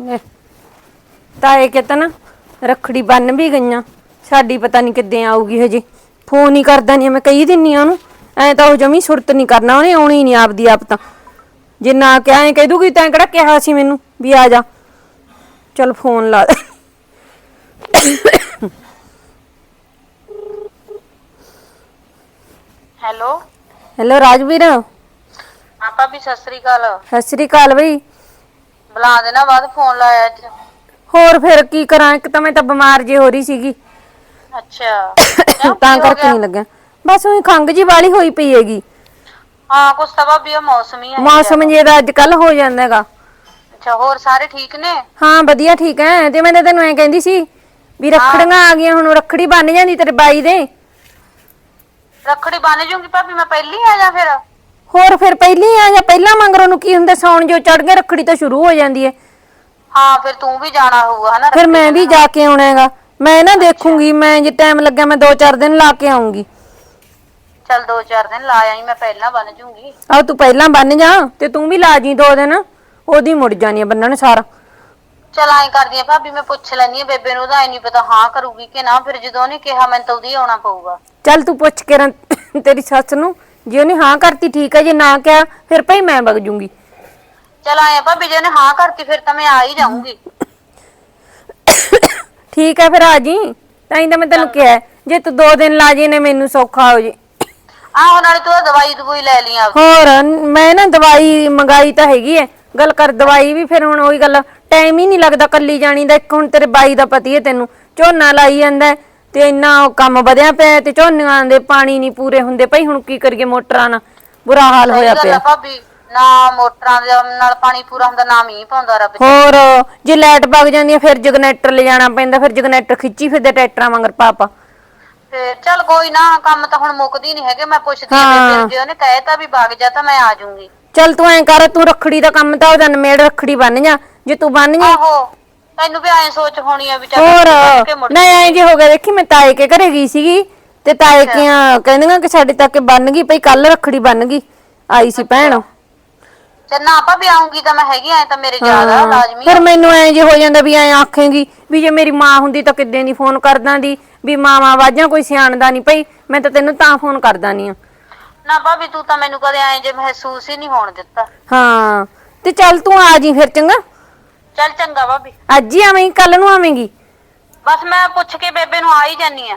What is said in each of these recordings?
ਲੈ। ਤਾਏ ਕਿਤੇ ਨਾ ਰੱਖੜੀ ਬੰਨ ਵੀ ਗਈਆਂ। ਸਾਡੀ ਪਤਾ ਨਹੀਂ ਕਿੱਦਾਂ ਆਊਗੀ ਹਜੇ। ਫੋਨ ਹੀ ਕਰਦਾ ਨਹੀਂ ਮੈਂ ਕਹੀ ਦਿੰਨੀ ਆ ਉਹਨੂੰ। ਐ ਤਾਂ ਉਹ ਜਮੀ ਸੁਰਤ ਨਹੀਂ ਕਰਨਾ ਉਹਨੇ ਆਉਣੀ ਨਹੀਂ ਆਪਦੀ ਆਪ ਤਾਂ। ਜੇ ਨਾ ਕਿਹਾ ਐ ਕਹਿ ਦੂਗੀ ਤੈਂ ਕਿਹੜਾ ਕਿਹਾ ਸੀ ਮੈਨੂੰ ਵੀ ਆ ਜਾ। ਚਲ ਫੋਨ ਲਾ ਦੇ। ਹੈਲੋ। ਹੈਲੋ ਰਾਜਵੀਰ। ਆਪਾਂ ਵੀ ਸਤਿ ਸ੍ਰੀ ਅਕਾਲ। ਸਤਿ ਸ੍ਰੀ ਅਕਾਲ ਬਈ। ਬੁਲਾ ਦੇਣਾ ਬਾਅਦ ਫੋਨ ਲਾਇਆ ਅੱਜ ਹੋਰ ਫਿਰ ਕੀ ਕਰਾਂ ਇੱਕ ਤਾਂ ਮੈਂ ਤਾਂ ਬਿਮਾਰ ਜੇ ਹੋ ਰਹੀ ਸੀਗੀ। ਅੱਛਾ। ਕਿਉਂ? ਤਾਂ ਕੀ ਹੋ ਕਰਕੇ ਗਿਆ? ਨਹੀਂ ਲੱਗਿਆ। ਬਸ ਉਹੀ ਖੰਗ ਜੀ ਵਾਲੀ ਹੋਈ ਪਈ ਹੈਗੀ। ਹਾਂ ਕੁਛ ਤਾਂ ਭਾਬੀ ਉਹ ਮੌਸਮ ਹੀ ਹੈ ਮੌਸਮ ਜੇ ਦਾ ਅੱਜ ਕੱਲ ਹੋ ਜਾਂਦਾ ਹੈਗਾ। ਅੱਛਾ ਹੋਰ ਸਾਰੇ ਠੀਕ ਨੇ? ਹਾਂ ਵਧੀਆ ਠੀਕ ਹੈ ਤੇ ਮੈਂ ਤਾਂ ਤੈਨੂੰ ਐ ਕਹਿੰਦੀ ਸੀ ਵੀ ਰੱਖੜੀਆਂ ਆ ਗਈਆਂ ਹੁਣ ਰੱਖੜੀ ਬੰਨ ਜਾਂਦੀ ਤੇਰੇ ਬਾਈ ਦੇ। ਰੱਖੜੀ ਬੰਨ ਜੂਗੀ ਭਾਬੀ ਮੈਂ ਪਹਿਲੀ ਆ ਜਾ ਫਿਰ? ਹੋਰ ਫਿਰ ਪਹਿਲੀ ਆ ਜਾਂ ਪਹਿਲਾਂ ਮੰਗਰੋਂ ਨੂੰ ਕੀ ਹੁੰਦਾ? ਸੌਣ ਜੋ ਚੜ ਗਿਆ ਰੱਖੜੀ ਤਾਂ ਸ਼ੁਰੂ ਹੋ ਜਾਂਦੀ ਹੈ ਹਾਂ ਫਿਰ ਤੂੰ ਵੀ ਜਾਣਾ ਹੋਊਗਾ ਹਨਾ ਫਿਰ ਮੈਂ ਵੀ ਜਾ ਕੇ ਆਉਣਾ ਹੈਗਾ। ਮੈਂ ਨਾ ਦੇਖੂੰਗੀ ਮੈਂ ਜੇ ਟਾਈਮ ਲੱਗਿਆ ਮੈਂ 2-4 ਦਿਨ ਲਾ ਕੇ ਆਉਂਗੀ। ਚੱਲ ਦੋ ਚਾਰ ਦਿਨ ਲਾ ਆਈ ਮੈਂ ਪਹਿਲਾਂ ਬੰਨ ਜੂਗੀ। ਆਹ ਤੂੰ ਪਹਿਲਾਂ ਬੰਨ ਜਾ ਤੇ ਤੂੰ ਵੀ ਲਾ ਜੀ ਦੋ ਦਿਨ। ਉਹਦੀ ਮੁੜ ਜਾਣੀ ਆ ਬੰਨਣ ਸਾਰਾ। ਚਲ ਐਂ ਕਰਦੀ ਆ ਭਾਬੀ ਮੈਂ ਪੁੱਛ ਲੈਣੀ ਆ ਬੇਬੇ ਨੂੰ ਉਹਦਾ ਐ ਨਹੀਂ ਪਤਾ ਹਾਂ ਕਰੂਗੀ ਕਿ ਨਾ ਫਿਰ ਜਦੋਂ ਉਹਨੇ ਕਿਹਾ ਮੈਨੂੰ ਤਾਂ ਉਹਦੀ ਆਉਣਾ ਪਊਗਾ। ਚੱਲ ਤੂੰ ਪੁੱਛ ਕੇ ਰਾਂ- ਤੇਰੀ ਸੱਸ ਨੂੰ। ਜੇ ਉਹਨੇ ਹਾਂ ਕਰਤੀ ਠੀਕ ਹੈ ਜੇ ਨਾ ਕਿਹਾ ਫਿਰ ਭਈ ਮੈਂ ਵਗ ਜੂੰਗੀ। ਚਲ ਆਏ ਆ ਭਾਬੀ ਜੇ ਉਹਨੇ ਹਾਂ ਕਰਤੀ ਫਿਰ ਤਾਂ ਮੈਂ ਆ ਹੀ ਜਾਊਂਗੀ। ਠੀਕ ਹੈ ਫਿਰ ਆ ਜੀ। ਤਾਂ ਹੀ ਤਾਂ ਮੈਂ ਤੈਨੂੰ ਕਿਹਾ ਹੈ, ਜੇ ਤੂੰ ਦੋ ਦਿਨ ਲਾ ਜੇ ਨੇ ਮੈਨੂੰ ਸੌਖਾ ਹੋ ਜੇ। ਆਹੋ ਨਾਲੇ ਤੂੰ ਉਹ ਦਵਾਈ ਦਵਾਈ ਲੈ ਲਈ ਆਪ ਹੋਰ ਮੈਂ ਨਾ ਦਵਾਈ ਮੰਗਾਈ ਤਾਂ ਹੈਗੀ ਐ। ਗੱਲ ਕਰ ਦਵਾਈ ਵੀ ਫਿਰ ਹੁਣ ਉਹੀ ਗੱਲ ਟਾਈਮ ਹੀ ਨਹੀਂ ਲੱਗਦਾ ਕੱਲੀ ਜਾਣੀ ਦਾ ਇੱਕ ਹੁਣ ਤੇਰੇ ਬਾਈ ਦਾ ਪਤੀ ਹੈ ਤੈਨੂੰ। ਝੋਨਾ ਲਾਈ ਜਾਂਦਾ ਹੈ, ਤੇ ਇੰਨਾ ਉਹ ਕੰਮ ਵਧਿਆ ਪਿਆ ਤੇ ਝੋਨਿਆਂ ਦੇ ਪਾਣੀ ਨਹੀਂ ਪੂਰੇ ਹੁੰਦੇ ਭਈ ਹੁਣ ਕੀ ਕਰੀਏ ਮੋਟਰਾਂ ਨਾਲ? ਬੁਰਾ ਹਾਲ ਹੋਇਆ ਪਿਆ। ਭਾਬੀ ਨਾ ਮੋਟਰਾਂ ਦੇ ਨਾਲ ਪਾਣੀ ਪੂਰਾ ਹੁੰਦਾ ਨਾ ਮੀਂਹ ਪਾਉਂਦਾ ਰੱਬ ਹੋਰ ਜੇ ਲਾਈਟ ਵਗ ਜਾਂਦੀ ਹੈ ਫਿਰ ਜਗਨੇਟਰ ਲੈ ਜਾਣਾ ਪੈਂਦਾ ਫਿਰ ਜਗਨੇਟਰ ਖਿੱਚੀ ਫਿਰਦੇ ਟਰੈਕਟਰਾਂ ਵਾਂਗਰ ਪਾਪਾ। ਤੇ ਚੱਲ ਕੋਈ ਨਾ ਕੰਮ ਤਾਂ ਹੁਣ ਮੁੱਕਦੀ ਨਹੀਂ ਹੈਗੇ ਮੈਂ ਪੁੱਛਦੀ ਹਾਂ। ਬੇਬੇ ਨੂੰ, ਜੇ ਉਹਨੇ ਕਹਿਤਾ ਵੀ ਵਗ ਜਾ ਤਾਂ ਮੈਂ ਆ ਜਾਊਂਗੀ ਚੱਲ ਤੂੰ ਐਂ ਕਰ ਤੂੰ ਰੱਖੜੀ ਦਾ ਕੰਮ ਤਾਂ ਉਹਦਾ ਨਮੇੜ ਰੱਖੜੀ ਬੰਨ ਜਾ। ਜੇ ਤੂੰ ਬੰਨ ਜਾ ਆਹੋ। ਤੈਨੂੰ ਵੀ ਐਂ ਸੋਚ ਹੋਣੀ ਆ ਵੀ ਚੱਲ ਹੋਰ ਬੰਨ ਕੇ ਮੁੜ ਨਹੀਂ ਐਂ ਜੇ ਹੋ ਗਿਆ ਦੇਖੀ ਮੈਂ ਤਾਏ ਕੇ ਘਰੇ ਗਈ ਸੀਗੀ ਤੇ ਤਾਏ ਕੀਆਂ ਕਹਿੰਦੀਆਂ ਕਿ ਸਾਡੇ ਤੱਕ ਬੰਨ ਗਈ ਭਈ ਕੱਲ ਰੱਖੜੀ ਬੰਨ ਗਈ ਆਈ ਸੀ ਭੈਣ। ਚੱਲ ਨਾ ਆਪਾਂ ਵੀ ਆਉਂਗੀ ਤਾਂ ਮੈਂ ਹੈਗੀ ਐ ਤਾਂ ਮੇਰੇ ਜ਼ਿਆਦਾ ਲਾਜ਼ਮੀ ਫਿਰ ਮੈਨੂੰ ਐਂ ਜੇ ਹੋ ਜਾਂਦਾ ਵੀ ਐਂ ਆਖੇਂਗੀ ਵੀ ਜੇ ਮੇਰੀ ਮਾਂ ਹੁੰਦੀ ਤਾਂ ਕਿੱਦਾਂ ਦੀ ਫੋਨ ਕਰਦਾਂ ਦੀ ਵੀ ਮਾਵਾਂ ਵਾਜਾਂ ਕੋਈ ਸਿਆਣਦਾ ਨਹੀਂ ਭਈ ਮੈਂ ਤਾਂ ਤੈਨੂੰ ਤਾਂ ਫੋਨ ਕਰਦਾ ਨਹੀਂ ਆ। ਨਾ ਭਾਬੀ ਤੂੰ ਤਾਂ ਮੈਨੂੰ ਕਦੇ ਐਂ ਜੇ ਮਹਿਸੂਸ ਹੀ ਨਹੀਂ ਹੋਣ ਦਿੱਤਾ। ਹਾਂ ਤੇ ਚੱਲ ਤੂੰ ਆ ਜੀ ਫਿਰ ਚੰਗਾ। ਚੱਲ ਚੰਗਾ ਭਾਬੀ। ਅੱਜ ਹੀ ਆਵੇਂਗੀ ਕੱਲ ਨੂੰ ਆਵੇਂਗੀ। ਬਸ ਮੈਂ ਪੁੱਛ ਕੇ ਬੇਬੇ ਨੂੰ ਆ ਹੀ ਜਾਨੀ ਆ।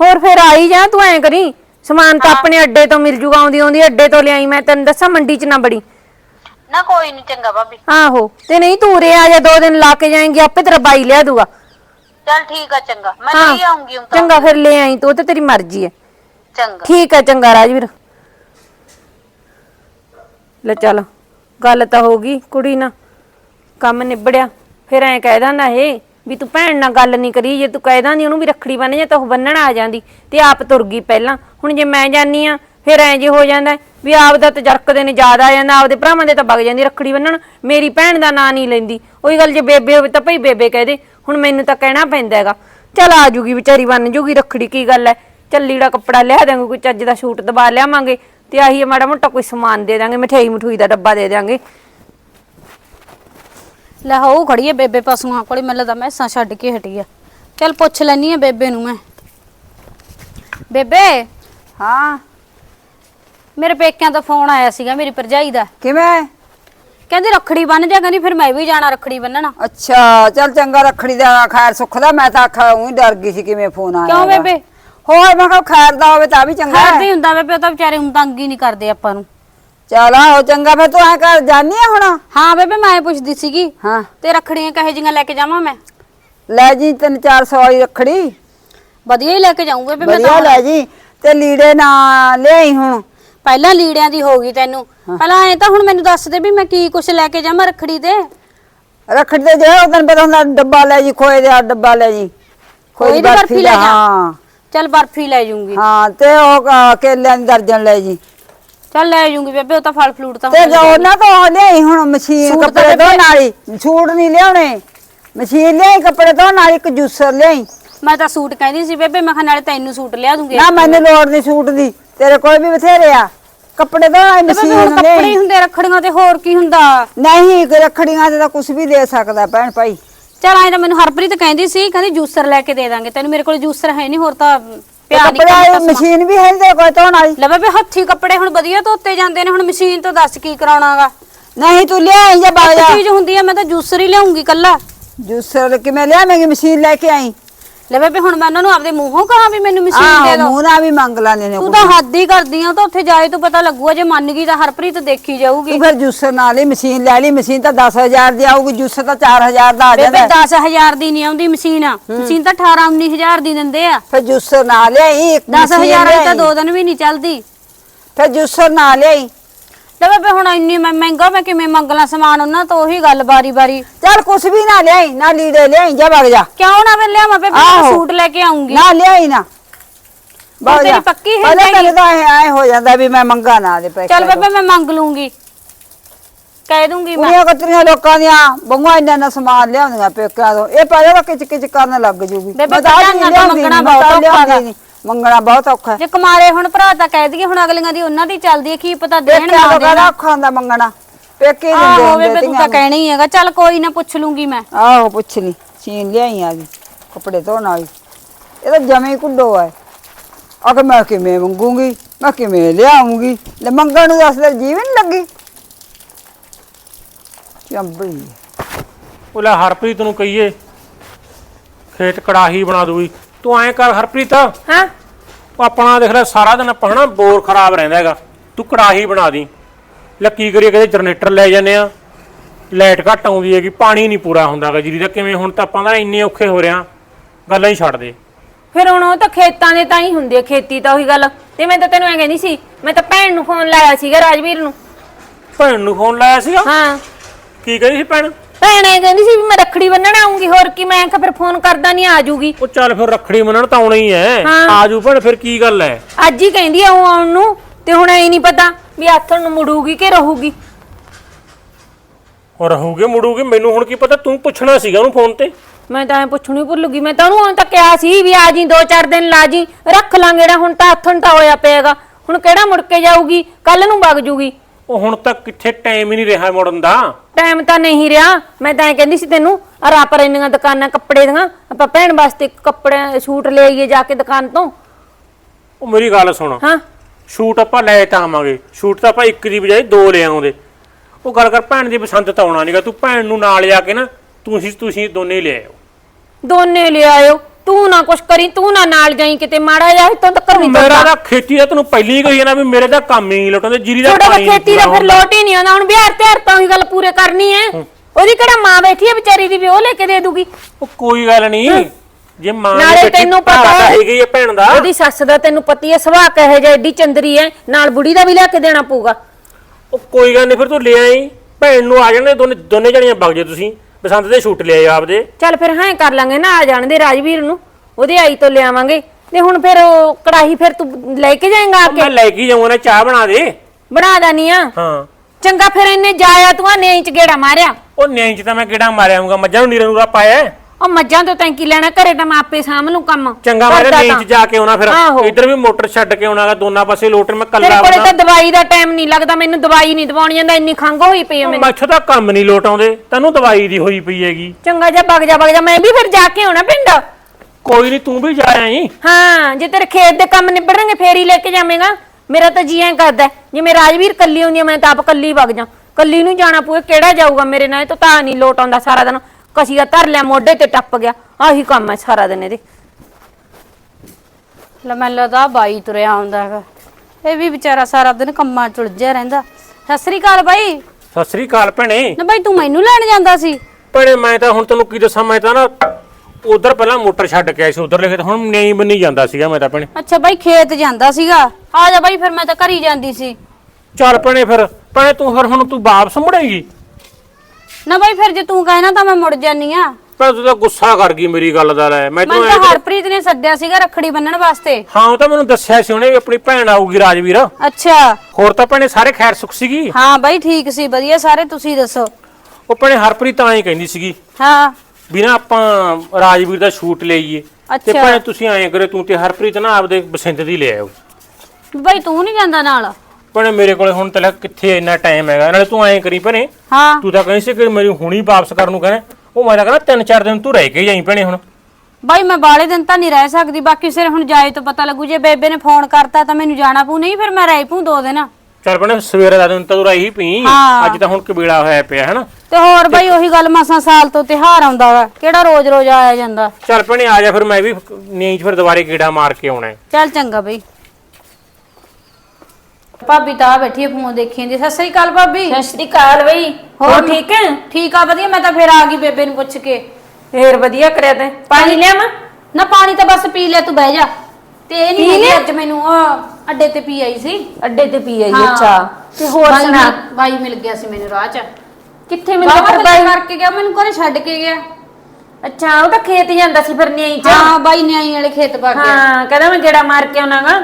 ਹੋਰ ਫਿਰ ਆਈ ਜਾ ਤੂੰ ਐਂ ਕਰੀ ਸਮਾਨ ਤਾਂ ਆਪਣੇ ਅੱਡੇ ਤੋਂ ਮਿਲ ਜੂਗਾ ਆਉਂਦੀ ਆਉਂਦੀ ਅੱਡੇ ਤੋਂ ਲਿਆਈ ਮੈਂ ਤੈਨੂੰ ਦੱਸਾਂ ਮੰਡੀ 'ਚ ਨਾ ਬੜੀ। ਨਾ ਕੋਈ ਨਹੀਂ ਚੰਗਾ ਭਾਬੀ। ਆਹੋ ਤੇ ਨਹੀਂ ਤੂੰ ਉਰੇ ਆ ਜਾ ਦੋ ਦਿਨ ਲਾ ਕੇ ਜਾਏਂਗੀ ਆਪੇ ਤੇਰਾ ਬਾਈ ਲਿਆ ਦੂਗਾ। ਚੱਲ ਠੀਕ ਆ ਚੰਗਾ। ਮੈਂ। ਨਹੀਂ ਆਉਂਗੀ ਹੁਣ ਤਾਂ। ਚੰਗਾ ਫਿਰ ਲੈ ਆਈ ਤੂੰ ਤੇ ਤੇਰੀ ਮਰਜ਼ੀ ਹੈ। ਚੰਗਾ। ਠੀਕ ਹੈ ਚੰਗਾ ਰਾਜਵੀਰ। ਲੈ ਚੱਲ ਗੱਲ ਤਾਂ ਹੋ ਗਈ ਕੁੜੀ ਨਾਲ। ਕੰਮ ਨਿਬੜਿਆ, ਫਿਰ ਐਂ ਕਹਿ ਦਿੰਦਾ ਇਹ ਵੀ ਤੂੰ ਭੈਣ ਨਾਲ ਗੱਲ ਨਹੀਂ ਕਰੀ, ਜੇ ਤੂੰ ਕਹਿ ਦਿੰਦੀ ਉਹਨੂੰ ਵੀ ਰੱਖੜੀ ਬੰਨ ਜਾ ਤਾਂ ਉਹ ਬੰਨਣ ਆ ਜਾਂਦੀ ਤੇ ਆਪ ਤੁਰ ਗਈ ਪਹਿਲਾਂ। ਹੁਣ ਜੇ ਮੈਂ ਜਾਨੀ ਆ, ਫਿਰ ਐਂ ਜੇ ਹੋ ਜਾਂਦਾ ਵੀ ਆਪ ਦਾ ਤੇ ਜਰਕਦੇ ਨੇ ਜ਼ਿਆਦਾ ਆ ਜਾਂਦਾ, ਆਪਦੇ ਭਰਾਵਾਂ ਦੇ ਤਾਂ ਵਗ ਜਾਂਦੀ ਰੱਖੜੀ ਬੰਨਣ ਮੇਰੀ ਭੈਣ ਦਾ ਨਾਂ ਨਹੀਂ ਲੈਂਦੀ। ਉਹੀ ਗੱਲ ਜੇ ਬੇਬੇ ਹੋਵੇ ਤਾਂ ਭਈ ਬੇਬੇ ਕਹਿ ਦੇ, ਹੁਣ ਮੈਨੂੰ ਤਾਂ ਕਹਿਣਾ ਪੈਂਦਾ ਹੈਗਾ। ਚੱਲ ਆ ਜੂਗੀ ਵਿਚਾਰੀ ਬੰਨ ਜੂਗੀ ਰੱਖੜੀ, ਕੀ ਗੱਲ ਐ? ਚੱਲੀ ਦਾ ਕੱਪੜਾ ਲਿਆ ਦਾਂਗੇ ਕੋਈ ਚੱਜ ਦਾ ਸੂਟ ਦਬਾ ਲਿਆਵਾਂਗੇ ਤੇ ਆਹੀ ਮਾੜਾ ਮੋਟਾ ਕੋਈ ਸਮਾਨ ਦੇ ਦਾਂਗੇ ਮਠਿਆਈ ਮਠੂਈ ਦਾ ਡੱਬਾ ਦੇ ਦਾਂਗੇ ਲੈ ਹੋ ਖੜੀ ਐ ਬੇਬੇ ਪਸ਼ੂਆਂ ਕੋਲੇ ਮੈਨੂੰ ਲੱਗਦਾ ਮੈਸਾਂ ਛੱਡ ਕੇ ਹਟੀ ਆ। ਚੱਲ ਪੁੱਛ ਲੈਣੀ ਆ ਬੇਬੇ ਨੂੰ ਮੈਂ। ਬੇਬੇ? ਹਾਂ। ਮੇਰੇ ਪੇਕਿਆਂ ਦਾ ਫੋਨ ਆਇਆ ਸੀਗਾ ਮੇਰੀ ਭਰਜਾਈ ਦਾ। ਕਿਵੇਂ? ਕਹਿੰਦੀ ਰੱਖੜੀ ਬੰਨ ਜਾ ਕਹਿੰਦੀ ਫਿਰ ਮੈਂ ਵੀ ਜਾਣਾ ਰੱਖੜੀ ਬੰਨਣਾ। ਅੱਛਾ ਚੱਲ ਚੰਗਾ ਰੱਖੜੀ ਦਾ ਖੈਰ ਸੁੱਖ ਦਾ ਮੈਂ ਤਾਂ ਆਖਾ ਉਹੀ ਡਰ ਗਈ ਸੀ ਕਿਵੇਂ ਫੋਨ ਆਇਆ ਕਿਉਂ। ਬੇਬੇ? ਹੋਰ ਮੈਂ ਕਿਹਾ ਖੈਰ ਦਾ ਹੋਵੇ ਤਾਂ ਵੀ ਚੰਗਾ ਹੀ। ਹੁੰਦਾ ਬੇਬੇ ਉਹ ਤਾਂ ਵਿਚਾਰੇ ਹੁਣ ਤੰਗ ਹੀ ਨਹੀਂ ਕਰਦੇ ਆਪਾਂ ਨੂੰ। ਚੱਲ ਆਹੋ ਚੰਗਾ ਫਿਰ ਤੂੰ ਐ ਕਰ ਜਾਨੀ ਆ ਹੁਣ? ਹਾਂ ਬੇਬੇ ਮੈਂ ਪੁੱਛਦੀ ਸੀਗੀ ਹਾਂ। ਤੇ ਰੱਖੜੀਆਂ ਕਹੇ ਜੀਆਂ ਲੈ ਕੇ ਜਾਵਾਂ ਮੈਂ? ਲੈ ਜੀ ਤਿੰਨ ਚਾਰ ਸੌ ਵਾਲੀ ਰੱਖੜੀ। ਵਧੀਆ ਹੀ ਲੈ ਕੇ ਜਾਊਂ ਬੇਬੇ ਮੈਂ ਵਧੀਆ ਤਾਂ। ਲੈ ਜੀ ਤੇ ਲੀੜੇ ਨਾ ਲਿਆਈ ਹੁਣ। ਪਹਿਲਾਂ ਲੀੜਿਆਂ ਦੀ ਹੋ ਗਈ ਤੈਨੂੰ। ਪਹਿਲਾਂ ਐ ਤਾਂ ਹੁਣ ਮੈਨੂੰ ਦੱਸ ਦੇ ਵੀ ਮੈਂ ਕੀ ਕੁਛ ਲੈ ਕੇ ਜਾਵਾਂ ਰੱਖੜੀ ਤੇ। ਰੱਖੜੀ ਤੇ ਜੇ ਉਹ ਦਿਨ ਪਹਿਲਾਂ ਹੁੰਦਾ ਡੱਬਾ ਲੈ ਜੀ ਖੋਏ ਦਾ ਡੱਬਾ ਲੈ ਜੀ। ਖੋਏ ਦੀ ਬਰਫੀ ਲੈ ਜਾ। ਹਾਂ। ਚੱਲ ਬਰਫੀ ਲੈ ਜੂੰਗੀ। ਹਾਂ ਤੇ ਉਹ ਅ, ਕੇਲਿਆਂ ਦੀ ਦਰਜਨ ਲੈ ਜੀ। ਚੱਲ ਲੈ ਜੂੰਗੀ ਬੇਬੇ ਉਹ ਤਾਂ ਫਲ ਫਲੂਟ ਤਾਂ ਤੇ ਲੈ ਉਹਨਾਂ ਤੋਂ ਲਿਆਈ ਹੁਣ ਮਸ਼ੀਨ ਸੂਟ ਤਾਂ ਕੱਪੜੇ ਧੋਣ ਵਾਲੀ ਸੂਟ ਨਹੀਂ ਲਿਆਉਣੇ। ਮਸ਼ੀਨ ਲਿਆਈ ਕੱਪੜੇ ਧੋਣ ਵਾਲੀ ਇੱਕ ਜੂਸਰ ਲਿਆਈ। ਮੈਂ ਤਾਂ ਸੂਟ ਕਹਿੰਦੀ ਸੀ ਬੇਬੇ ਮੈਂ ਕਿਹਾ ਨਾਲੇ ਤੈਨੂੰ ਸੂਟ ਲਿਆ ਦੂੰਗੀ। ਨਾ ਮੈਨੂੰ ਲੋੜ ਨਹੀਂ ਸੂਟ ਦੀ ਤੇਰੇ ਕੋਲ ਵੀ ਬਥੇਰੇ ਆ। ਕੱਪੜੇ ਤਾਂ ਤੇ ਬੇਬੇ ਮਸ਼ੀਨ ਕੱਪੜੇ ਹੀ ਹੁੰਦੇ ਰੱਖੜੀਆਂ ਤੇ ਹੋਰ ਕੀ ਹੁੰਦਾ? ਨਹੀਂ ਰੱਖੜੀਆਂ ਤੇ ਤਾਂ ਕੁਝ ਵੀ ਦੇ ਸਕਦਾ ਭੈਣ ਭਾਈ। ਚਲ ਆਏ ਤਾਂ ਮੈਨੂੰ ਹਰਪ੍ਰੀਤ ਕਹਿੰਦੀ ਸੀ ਕਹਿੰਦੀ ਜੂਸਰ ਲੈ ਕੇ ਦੇ ਦਾਂਗੇ। ਤੈਨੂੰ ਮੇਰੇ ਕੋਲ ਜੂਸਰ ਹੈ ਨਹੀਂ ਹੋਰ ਤਾਂ ਪਿਆ ਕੱਪੜੇ ਵਾਲੀ ਨਹੀਂ ਮਸ਼ੀਨ ਵੀ ਹੈ ਤੇ ਕੋਈ ਧੋਣ ਵਾਲੀ। ਲੈ ਬੇਬੇ ਹੱਥੀ ਕੱਪੜੇ ਹੁਣ ਵਧੀਆ ਧੋਤੇ ਜਾਂਦੇ ਨੇ ਹੁਣ ਮਸ਼ੀਨ ਤੋਂ ਦੱਸ ਕੀ ਕਰਾਉਣਾਗਾ? ਨਹੀਂ ਤੂੰ ਲਿਆ ਜਾਂ ਬਾਗ ਜਾ ਚੀਜ਼ ਹੁੰਦੀ ਆ ਮੈਂ ਤਾਂ ਜੂਸਰ ਹੀ ਲਿਆਉਂਗੀ ਕੱਲਾ। ਜੂਸਰ ਕਿਵੇਂ ਲਿਆਵੇਂਗੀ ਮਸ਼ੀਨ ਲੈ ਕੇ ਆਈ? ਲੈ ਬੇਬੇ ਹੁਣ ਮੈਂ ਉਹਨਾਂ ਨੂੰ ਆਪਦੇ ਮੂੰਹੋਂ ਕਹਾਂ ਵੀ ਮੈਨੂੰ ਮਸ਼ੀਨ ਦੇ ਆਹ ਦਿਓ? ਮੂੰਹ ਨਾਲ ਵੀ ਮੰਗ ਲਾਨੇ ਨੇ ਤੂੰ ਤਾਂ ਹੱਦ ਹੀ ਕਰਦੀ ਆ ਤਾਂ ਉੱਥੇ ਜਾਏ ਤੂੰ ਪਤਾ ਲੱਗੂਗਾ ਜੇ ਮੰਨ ਗਈ ਤਾਂ ਹਰਪ੍ਰੀਤ ਦੇਖੀ ਜਾਊਗੀ। ਤੂੰ ਫਿਰ ਜੂਸਰ ਨਾਲ ਹੀ ਮਸ਼ੀਨ ਲੈ ਲਈ ਮਸ਼ੀਨ ਤਾਂ 10000 ਦੀ ਆਊਗੀ ਜੂਸਰ ਤਾਂ 4000 ਦਾ ਆ ਬੇਬੇ ਜਾਂਦਾ। 10000 ਦੀ ਨਹੀਂ ਆਉਂਦੀ ਮਸ਼ੀਨ ਮਸ਼ੀਨ ਤਾਂ 18 19000 ਦੀ ਦਿੰਦੇ ਆ। ਫਿਰ ਜੂਸਰ ਨਾਲ ਲਿਆਈ ਇੱਕ 10000 ਮਸ਼ੀਨ ਵਾਲੀ ਤਾਂ ਲਿਆਈ। ਦੋ ਦਿਨ ਵੀ ਨਹੀਂ ਚੱਲਦੀ। ਫਿਰ ਜੂਸਰ ਨਾਲ ਲਿਆਈ। ਲੈ ਬੇਬੇ ਹੁਣ ਇੰਨੀ ਮੈਂ ਮਹਿੰਗਾ ਮੈਂ ਕਿਵੇਂ ਮੰਗਲਾਂ ਸਮਾਨ ਉਹਨਾਂ ਤੋਂ ਉਹੀ ਗੱਲ ਬਾਰੀ ਬਾਰੀ ਚੱਲ ਕੁਛ ਵੀ ਨਾ ਲਿਆਈ ਨਾ ਲੀੜੇ ਲਿਆਈ ਜਾ ਵਗ ਜਾ। ਕਿਉਂ ਨਾ ਮੈਂ ਲਿਆਵਾਂ ਬੇਬੇ ਮੈਂ ਆਹੋ। ਸੂਟ ਲੈ ਕੇ ਆਉਂਗੀ। ਨਾ ਲਿਆਈ ਨਾ। ਵਗ ਤੇਰੀ ਜਾ। ਪੱਕੀ ਹੈ ਪਹਿਲੇ ਨਹੀਂ? ਤਾਂ ਐ ਹੋ ਜਾਂਦਾ ਵੀ ਮੈਂ ਮੰਗਾ ਨਾ ਦੇ ਪੈਸੇ ਚੱਲ ਬੇਬੇ ਮੈਂ ਮੰਗ ਲੂੰਗੀ। ਕਹਿ ਦੂੰਗੀ ਮੈਂ। ਕੁੜੀਆਂ ਕਤਰੀਆਂ ਲੋਕਾਂ ਦੀਆਂ ਬੰਗਾਂ ਇੰਨਾ ਨਾ ਸਮਾਨ ਲਿਆਉਂਦੀਆਂ ਪੇਕਿਆਂ ਤੋਂ। ਇਹ ਪਹਿਲਾਂ ਤਾਂ ਕਿਚ ਕਿਚ ਕਰਨ ਲੱਗ ਜੂਗੀ। ਬੇਬੇ ਮੈਂ ਤਾਂ ਆਹ ਲਿਆਉਂਦੀ ਮੰਗਣਾ ਨੀ, ਮੈਂ ਤਾਂ ਬਹੁਤ ਔਖਾ ਲਿਆਉਂਦੀ ਨੀ। ਮੰਗਣਾ ਬਹੁਤ ਔਖਾ ਹੈ। ਜੇ ਕਮਾਰੇ ਹੁਣ ਭਰਾ ਤਾਂ ਕਹਿ ਦਈਏ ਹੁਣ ਅਗਲੀਆਂ ਦੀ ਉਹਨਾਂ ਦੀ ਚੱਲਦੀ ਹੈ ਕੀ ਪਤਾ ਦੇਣ ਪੇਕਿਆਂ ਨਾ ਤੋਂ ਦੇਣ। ਕਾਹਦਾ ਔਖਾ ਹੁੰਦਾ ਮੰਗਣਾ? ਪੇਕੇ ਹੀ ਦਿੰਦੇ ਆਹੋ ਹੁੰਦੇ ਤੂੰ ਧੀਆਂ ਤਾਂ ਨੂੰ। ਕਹਿਣਾ ਹੀ ਹੈਗਾ ਚੱਲ ਕੋਈ ਨਾ ਪੁੱਛ ਲੂੰਗੀ ਮੈਂ। ਆਹੋ ਪੁੱਛ ਲਈ। ਸੀਨ ਲਿਆਈ ਆ ਗਈ ਕੱਪੜੇ ਧੋਣ ਵਾਲੀ। ਇਹ ਤਾਂ ਜਮੇ ਕੁੰਡੋ ਹੈ ਅਗਰ ਮੈਂ ਕਿਵੇਂ ਮੰਗੂੰਗੀ ਮੈਂ ਕਿਵੇਂ ਲਿਆਉਂਗੀ ਲੈ ਮੰਗਣ ਨੂੰ ਦੱਸ ਦੇ ਜੀਵਨ ਲੱਗੀ। ਚੰਬੜੀ ਉਹ ਲੈ ਹਰਪ੍ਰੀਤ ਨੂੰ ਕਹੀਏ ਖੇਤ ਕੜਾਹੀ ਬਣਾ ਦੂਗੀ। ਤੂੰ ਐਂ ਕਰ ਹਰਪ੍ਰੀਤ। ਹਾਂ? ਉਹ ਆਪਣਾ ਦੇਖ ਲੈ ਸਾਰਾ ਦਿਨ ਆਪਾਂ ਹਨਾ ਬੋਰ ਖਰਾਬ ਰਹਿੰਦਾ ਹੈਗਾ। ਤੂੰ ਕੜਾਹੀ ਬਣਾ ਦੀ। ਲੈ ਕੀ ਕਰੀਏ ਕਦੇ ਜਨਰੇਟਰ ਲੈ ਜਾਂਦੇ ਆ। ਲਾਈਟ ਘੱਟ ਆਉਂਦੀ ਹੈਗੀ ਪਾਣੀ ਨਹੀਂ ਪੂਰਾ ਹੁੰਦਾਗਾ ਜੀਰੀ ਦਾ। ਕਿਵੇਂ ਹੁਣ ਤਾਂ ਆਪਾਂ ਦਾ ਇੰਨੇ ਔਖੇ ਹੋ ਰਿਆਂ ਗੱਲਾਂ ਹੀ ਛੱਡ ਦੇ। ਫਿਰ ਹੁਣ ਉਹ ਤਾਂ ਖੇਤਾਂ ਦੇ ਤਾਂ ਹੀ ਹੁੰਦੀ ਹੈ ਖੇਤੀ ਤਾਂ ਉਹੀ ਗੱਲ। ਤੇ ਮੈਂ ਤਾਂ ਤੈਨੂੰ ਐ ਕਹਿੰਦੀ ਸੀ ਮੈਂ ਤਾਂ ਭੈਣ ਨੂੰ ਫੋਨ ਲਾਇਆ ਸੀਗਾ ਰਾਜਵੀਰ ਨੂੰ। ਭੈਣ ਨੂੰ ਫੋਨ ਲਾਇਆ ਸੀਗਾ? ਹਾਂ। ਕੀ ਕਹਿੰਦੀ ਸੀ ਭੈਣ? ਭੈਣ ਇਹ ਕਹਿੰਦੀ ਸੀ ਵੀ ਮੈਂ ਰੱਖੜੀ ਬੰਨਣ ਆਉਂਗੀ ਹੋਰ ਕੀ? ਮੈਂ ਕਿਹਾ ਫਿਰ ਫੋਨ ਕਰਦਾ ਨਹੀਂ ਆ ਜੂਗੀ ਉਹ ਚੱਲ ਫਿਰ ਰੱਖੜੀ ਮੰਨਣ ਤਾਂ ਆਉਣਾ ਹੀ ਐ। ਹਾਂ। ਆਜੂ ਭੈਣ ਫਿਰ ਕੀ ਗੱਲ ਐ? ਅੱਜ ਹੀ ਕਹਿੰਦੀ ਆ ਉਹ ਆਉਣ ਨੂੰ ਤੇ ਹੁਣ ਐ ਨਹੀਂ ਪਤਾ ਵੀ ਆਥਣ ਨੂੰ ਮੁੜੂਗੀ ਕਿ ਰਹੂਗੀ। ਉਹ ਰਹੂਗੇ ਮੁੜੂਗੇ ਮੈਨੂੰ ਹੁਣ ਕੀ ਪਤਾ ਤੂੰ ਪੁੱਛਣਾ ਸੀਗਾ ਉਹਨੂੰ ਫੋਨ ਤੇ। ਮੈਂ ਤਾਂ ਐ ਪੁੱਛਣੀ ਭੁੱਲ ਗਈ ਮੈਂ ਤਾਂ ਉਹਨੂੰ ਤਾਂ ਕਿਹਾ ਸੀ ਵੀ ਆ ਜੀ ਦੋ ਚਾਰ ਦਿਨ ਲਾ ਜੀ ਰੱਖ ਲਾਂਗੇ ਜਿਹੜਾ ਹੁਣ ਤਾਂ ਆਥਣ ਤਾਂ ਹੋਇਆ ਪਏਗਾ। ਹੁਣ ਕਿਹੜਾ ਮੁੜ ਕੇ ਜਾਊਗੀ ਕੱਲ ਨੂੰ ਵਗ ਜੂਗੀ। ਉਹ ਹੁਣ ਤੱਕ ਕਿੱਥੇ ਟਾਈਮ ਹੀ ਨਹੀਂ ਰਿਹਾ ਮੁੜਨ ਦਾ। ਟਾਈਮ ਤਾਂ ਨਹੀਂ ਰਿਹਾ। ਮੈਂ ਤਾਂ ਐ ਕਹਿੰਦੀ ਸੀ ਤੈਨੂੰ ਆ ਰਾਪਰ ਇੰਨੀਆਂ ਦੁਕਾਨਾਂ ਕੱਪੜੇ ਦੀਆਂ ਆਪਾਂ ਭੈਣ ਵਾਸਤੇ ਕੱਪੜੇ ਸੂਟ ਲੈ ਆਈਏ ਜਾ ਕੇ ਦੁਕਾਨ ਤੋਂ। ਉਹ ਮੇਰੀ ਗੱਲ ਸੁਣ। ਹਾਂ। ਸ਼ੂਟ ਆਪਾਂ ਲੈ ਤਾਂ ਆਵਾਂਗੇ। ਸ਼ੂਟ ਤਾਂ ਆਪਾਂ ਇੱਕ ਦੀ ਬਜਾਏ ਦੋ ਲੈ ਆਉਂਦੇ। ਉਹ ਗੱਲ ਕਰ ਭੈਣ ਦੀ ਪਸੰਦ ਤਾਂ ਆਉਣਾ ਨਹੀਂਗਾ ਤੂੰ ਭੈਣ ਨੂੰ ਨਾਲ ਜਾ ਕੇ ਨਾ ਤੁਸੀਂ ਤੁਸੀਂ ਦੋਨੇ ਲੈ ਆਓ ਦੋਨੇ ਲੈ ਆਇਓ। ਤੂੰ ਨਾ ਕੁਛ ਕਰੀ ਤੂੰ ਨਾ ਨਾਲ ਜਾਈ ਕਿਤੇ ਮਾੜਾ ਜਾ ਇੱਥੋਂ ਤੱਕ ਨਹੀਂ ਮੇਰਾ ਤਾਂ ਖੇਤੀ ਦਾ ਤੈਨੂੰ ਪਹਿਲੀ ਹੀ ਕਹੀ ਨਾ ਵੀ ਮੇਰੇ ਤਾਂ ਕੰਮ ਹੀ ਨਹੀਂ ਲਟਾਉਂਦੇ ਜੀਰੀ ਦਾ ਥੋੜਾ ਪਾਣੀ ਖੇਤੀ ਦਾ ਫਿਰ। ਲੋਟ ਹੀ ਨਹੀਂ ਆਉਂਦਾ ਹੁਣ ਬਿਹਾਰ ਤਾਂ ਉਹੀ ਗੱਲ ਪੂਰੇ ਕਰਨੀ ਹੈ। ਉਹਦੀ ਕਿਹੜਾ ਮਾਂ ਬੈਠੀ ਹੈ ਵਿਚਾਰੀ ਦੀ ਵੀ ਉਹ ਲੈ ਕੇ ਦੇ ਦੂਗੀ। ਉਹ ਕੋਈ ਗੱਲ ਨਹੀਂ। ਜੇ ਮਾਂ ਦੀ ਨਾਲੇ ਤੈਨੂੰ ਪਤਾ ਤਾਂ ਹੈਗੀ ਹੈ ਭੈਣ ਦਾ। ਉਹਦੀ ਸੱਸ ਦਾ ਤੈਨੂੰ ਪਤੀ ਹੈ ਸੁਭਾਅ ਕਹੇ ਜੇ ਏਡੀ ਚੰਦਰੀ ਹੈ ਨਾਲ ਬੁੜੀ ਦਾ ਵੀ ਲੈ ਕੇ ਦੇਣਾ ਪਊਗਾ। ਉਹ ਕੋਈ ਗੱਲ ਨਹੀਂ ਫਿਰ ਤੂੰ ਲੈ ਆਈ। ਭੈਣ ਨੂੰ ਆ ਜਾਣੇ ਦੋਨੇ ਦੋਨੇ ਜਣੀਆਂ ਵਗ ਜੇ ਤੁਸੀਂ। ਬਸੰਤ ਦੇ ਸ਼ੂਟ ਲੈ ਆਓ ਆਪਦੇ। ਚੱਲ ਫਿਰ ਹਾਂ ਕਰ ਲਾਂਗੇ ਨਾ ਆ ਜਾਣ ਦੇ ਰਾਜਵੀਰ ਨੂੰ। ਉਹਦੇ ਆਈ ਤੋਂ ਲਿਆਵਾਂਗੇ। ਤੇ ਹੁਣ ਫਿਰ ਉਹ ਕੜਾਹੀ ਫਿਰ ਤੂੰ ਲੈ ਕੇ ਜਾਏਂਗਾ ਆ ਕੇ? ਮੈਂ ਲੈ ਕੇ ਜਾਊਂਗਾ ਨਾ ਚਾਹ ਬਣਾ ਦੇ। ਬਣਾ ਦਾਨੀ ਆ। ਹਾਂ। ਚੰਗਾ ਫਿਰ ਇਹਨੇ ਜਾਇਆ ਤੂੰ ਆ ਨੇਈ ਚ ਗੇੜਾ ਮਾਰਿਆ। ਉਹ ਨਿਆਂ ਚ ਤਾਂ ਮੈਂ ਕਿਹੜਾ ਮਾਰਿਆ ਆਉਂਗਾ ਮੱਝਾਂ ਨੂੰ ਨੀਰਾ ਨੂਰਾ ਪਾਇਆ। ਹੈ। ਉਹ ਮੱਝਾਂ ਤੋਂ ਤੈਂ ਕੀ ਲੈਣਾ ਘਰੇ ਤਾਂ ਮੈਂ ਆਪੇ ਸਾਂਭ ਲੂੰ ਕੰਮ। ਚੰਗਾ ਮਾਰਿਆ ਕਰਦਾ ਤਾਂ। ਚ ਜਾ ਕੇ ਆਉਣਾ ਫਿਰ। ਆਹੋ। ਇੱਧਰ ਵੀ ਮੋਟਰ ਛੱਡ ਕੇ ਆਉਣਾਗਾ ਦੋਨਾਂ ਪਾਸੇ ਲੋਟਰ ਮੈਂ ਤੇਰੇ ਕੱਲਾ ਤਾਂ ਦਵਾਈ ਦਾ ਟਾਈਮ ਨਹੀਂ ਲੱਗਦਾ ਮੈਨੂੰ ਦਵਾਈ ਨਹੀਂ ਦਵਾਉਣੀ ਜਾਂਦਾ ਇੰਨੀ ਖੰਗ ਹੋਈ ਪਈ ਹੈ ਮੈਨੂੰ। ਮੈਥੋਂ ਤਾਂ ਕੰਮ ਨਹੀਂ ਲੋਟ ਆਉਂਦੇ ਤੈਨੂੰ ਦਵਾਈ ਦੀ ਹੋਈ ਪਈ ਹੈਗੀ। ਚੰਗਾ ਜਾ ਵਗ ਜਾ ਵਗ ਜਾ ਮੈਂ ਵੀ ਫਿਰ ਜਾ ਕੇ ਆਉਣਾ ਪਿੰਡ। ਕੋਈ ਨਹੀਂ ਤੂੰ ਵੀ ਜਾ ਆਈ। ਹਾਂ ਜੇ ਤੇਰੇ ਖੇਤ ਦੇ ਕੰਮ ਨਿਬੜਨਗੇ ਫੇਰ ਹੀ ਲੈ ਕੇ ਜਾਵੇਂਗਾ। ਮੇਰਾ ਤਾਂ ਜੀ ਐਂ ਕਰਦਾ ਹੈ, ਜਿਵੇਂ ਰਾਜਵੀਰ ਕੱਲੀ ਹੁੰਦੀ ਆ ਮੈਂ ਤਾਂ ਆਪ ਕੱਲੀ ਵਗ ਜਾ। ਕੱਲੀ ਨੂੰ ਜਾਣਾ ਪਊਗਾ ਕਿਹੜਾ ਜਾਊਗਾ ਮੇਰੇ ਨਾਲ ਇਹ ਤਾਂ ਤਾਂ ਨਹੀਂ ਲੋਟ ਆਉਂਦਾ ਸਾਰਾ ਦਿਨ। ਕਸੀਆ ਧਰ ਲਿਆ ਮੋਢੇ ਤੇ ਟੱਪ ਗਿਆ। ਆਹੀ ਕੰਮ ਹੈ ਸਾਰਾ ਦਿਨ ਇਹਦੇ। ਲੈ ਮੈਨੂੰ ਲੱਗਦਾ ਬਾਈ ਤੁਰਿਆ ਆਉਂਦਾ ਹੈਗਾ। ਇਹ ਵੀ ਵਿਚਾਰਾ ਸਾਰਾ ਦਿਨ ਕੰਮਾਂ ਚ ਉਲਝਿਆ ਰਹਿੰਦਾ। ਸਤਿ ਸ੍ਰੀ ਅਕਾਲ ਬਾਈ। ਸਤਿ ਸ੍ਰੀ ਅਕਾਲ ਭੈਣੇ। ਨਾ ਬਾਈ ਤੂੰ ਮੈਨੂੰ ਲੈਣ ਜਾਂਦਾ ਸੀ। ਭੈਣੇ ਮੈਂ ਤਾਂ ਹੁਣ ਤੈਨੂੰ ਕੀ ਦੱਸਾਂ ਮੈਂ ਤਾਂ ਨਾ ਉਧਰ ਪਹਿਲਾਂ ਮੋਟਰ ਛੱਡ ਕੇ ਆਇਆ ਸੀ ਉਧਰ ਲੈ ਕੇ ਤਾਂ ਹੁਣ ਨਹੀਂ ਬੰਨੀ ਜਾਂਦਾ ਸੀਗਾ ਮੈਂ ਤਾਂ ਭੈਣੇ। ਅੱਛਾ ਬਾਈ ਖੇਤ ਜਾਂਦਾ ਸੀਗਾ। ਆ ਜਾ ਬਾਈ ਫਿਰ ਮੈਂ ਤਾਂ ਘਰ ਹੀ ਜਾਂਦੀ ਸੀ। ਚੱਲ ਭੈਣੇ ਫਿਰ ਭੈਣੇ ਤੂੰ ਫਿਰ ਹੁਣ ਤੂੰ ਵਾਪਸ ਮੁੜੇਗੀ। ਨਾ ਬਾਈ ਫਿਰ ਜੇ ਤੂੰ ਕਹਿਣਾ ਤਾਂ ਮੈਂ ਮੁੜ ਜਾਨੀ ਆ। ਪਰ ਤੂੰ ਤਾਂ ਗੁੱਸਾ ਕਰ ਗਈ ਮੇਰੀ ਗੱਲ ਦਾ ਲੈ। ਮੈਂ ਮੈਂ ਤੈਨੂੰ ਤਾਂ ਐਂ- ਹਰਪ੍ਰੀਤ ਨੇ ਸੱਦਿਆ ਸੀਗਾ ਰੱਖੜੀ ਬੰਨਣ ਵਾਸਤੇ। ਹਾਂ ਉਹ ਤਾਂ ਮੈਨੂੰ ਦੱਸਿਆ ਸੀ ਉਹਨੇ ਵੀ ਆਪਣੀ ਭੈਣ ਆਊਗੀ ਰਾਜਵੀਰ। ਅੱਛਾ। ਹੋਰ ਤਾਂ ਭੈਣੇ ਸਾਰੇ ਖੈਰ ਸੁਖ ਸੀਗੀ। ਹਾਂ ਬਾਈ ਠੀਕ ਸੀ ਵਧੀਆ ਸਾਰੇ ਤੁਸੀਂ ਦੱਸੋ। ਉਹ ਭੈਣੇ ਹਰਪ੍ਰੀਤ ਤਾਂ ਐਂ ਕਹਿੰਦੀ ਸੀਗੀ ਹਾਂ। ਵੀ ਨਾ ਆਪਾਂ ਰਾਜਵੀਰ ਦਾ ਸ਼ੂਟ ਲਈਏ ਤੇ ਅੱਛਾ। ਭੈਣੇ ਤੁਸੀਂ ਐਂ ਕਰੇ ਤੂੰ ਤੇ ਹਰਪ੍ਰੀਤ ਨਾ ਆਪਦੇ ਬਸੰਤ ਦੀ ਲੈ ਆਓ ਬਾਈ ਤੂੰ ਨਹੀਂ ਜਾਂਦਾ ਨਾਲ? ਭੈਣੇ ਮੇਰੇ ਕੋਲੇ ਹੁਣ ਤੱਕ ਕਿੱਥੇ ਇੰਨਾ ਟਾਈਮ ਹੈਗਾ। ਨਾਲੇ ਤੂੰ ਐਂ ਕਰੀ ਭੈਣੇ ਹਾਂ। ਤੂੰ ਤਾਂ ਕਹਿੰਦੀ ਸੀ ਕਿ ਮੈਨੂੰ ਹੁਣੀ ਵਾਪਸ ਕਰਨ ਨੂੰ ਕਹਿੰਦਾ। ਉਹ ਮੈਂ ਤਾਂ ਕਹਿੰਦਾ ਤਿੰਨ ਚਾਰ ਦਿਨ ਤੂੰ ਰਹਿ ਕੇ ਜਾਈ ਭੈਣੇ ਹੁਣ। ਬਾਈ ਮੈਂ ਬਾਲੇ ਦਿਨ ਤਾਂ ਨਹੀਂ ਰਹਿ ਸਕਦੀ। ਬਾਕੀ ਸਿਰ ਹੁਣ ਜਾਏ ਤਾਂ ਪਤਾ ਲੱਗੂ ਜੇ ਬੇਬੇ ਨੇ ਫੋਨ ਕਰਤਾ ਤਾਂ ਮੈਨੂੰ ਜਾਣਾ ਪਊ। ਨਹੀਂ ਫਿਰ ਮੈਂ ਰਹਿ ਪਊ ਦੋ ਦਿਨ। ਚੱਲ ਭੈਣੇ ਸਵੇਰੇ ਦਾ ਦਿਨ ਤਾਂ ਤੂੰ ਰਹੀ ਪੀ ਹਾਂ। ਅੱਜ ਤਾਂ ਹੁਣ ਕਬੀਲਾ ਹੋਇਆ ਪਿਆ ਹੈ ਨਾ ਤੇ ਹੋਰ ਬਾਈ ਉਹੀ ਗੱਲ ਮਸਾਂ ਸਾਲ ਤੋਂ ਤਿਹਾਰ ਆਉਂਦਾ ਵਾ। ਕਿਹੜਾ ਰੋਜ਼ ਰੋਜ਼ ਆਇਆ ਜਾਂਦਾ। ਚੱਲ ਭੈਣੇ ਆ ਜਾ ਫਿਰ ਮੈਂ ਵੀ ਨੀਂਦ 'ਚ ਫਿਰ ਦੁਬਾਰੇ ਕੀੜਾ ਮਾਰ ਕੇ ਆਉਣਾ ਹੈ। ਚੱਲ ਚੰਗਾ ਬਈ। ਭਾਬੀ ਤਾਂ ਆ ਬੈਠੀ ਹੈ ਫੋਨ ਦੇਖੀ ਜਾਂਦੀ ਸਤਿ ਸ੍ਰੀ ਅਕਾਲ ਭਾਬੀ। ਸਤਿ ਸ਼੍ਰੀ ਅਕਾਲ ਬਈ। ਹੋਰ ਠੀਕ ਹੈ ਠੀਕ ਆ ਵਧੀਆ। ਮੈਂ ਤਾਂ ਫਿਰ ਆ ਗਈ ਬੇਬੇ ਨੂੰ ਪੁੱਛ ਕੇ। ਫੇਰ ਵਧੀਆ ਕਰਿਆ ਤੇ। ਪਾਣੀ ਲਿਆਵਾਂ ਨਾ ਪਾਣੀ ਤਾਂ ਬਸ ਪੀ ਲੈ ਤੂੰ ਬਹਿ ਜਾ। ਤੇ ਇਹ ਨਹੀਂ ਹੈਗੀ ਅੱਜ ਮੈਨੂੰ ਉਹ ਅੱਡੇ ਤੇ ਪੀ ਆਈ ਸੀ। ਅੱਡੇ ਤੇ ਪੀ ਆਈ ਹਾਂ। ਅੱਛਾ। ਤੇ ਹੋਰ ਬਾਈ ਸੁਣਾ? ਮਿਲ- ਬਾਈ ਮਿਲ ਗਿਆ ਸੀ ਮੈਨੂੰ ਰਾਹ 'ਚ। ਕਿੱਥੇ ਮਿਲਿਆ ਬਾਬਾ ਫਿਰ ਬਾਈ ਬਾਈ। ਕਰਕੇ ਗਿਆ ਮੈਨੂੰ ਘਰੇ ਛੱਡ ਕੇ ਗਿਆ। ਅੱਛਾ ਉਹ ਤਾਂ ਖੇਤ ਜਾਂਦਾ ਸੀ ਫਿਰ ਨਿਆਈ ਚ। ਹਾਂ ਬਾਈ ਨਿਆਈ ਵਾਲੇ ਖੇਤ ਪਾ ਗਿਆ। ਹਾਂ ਕਹਿੰਦਾ ਮੈਂ ਗੇੜਾ ਮਾਰ ਕੇ ਆਉਣਾਗਾ।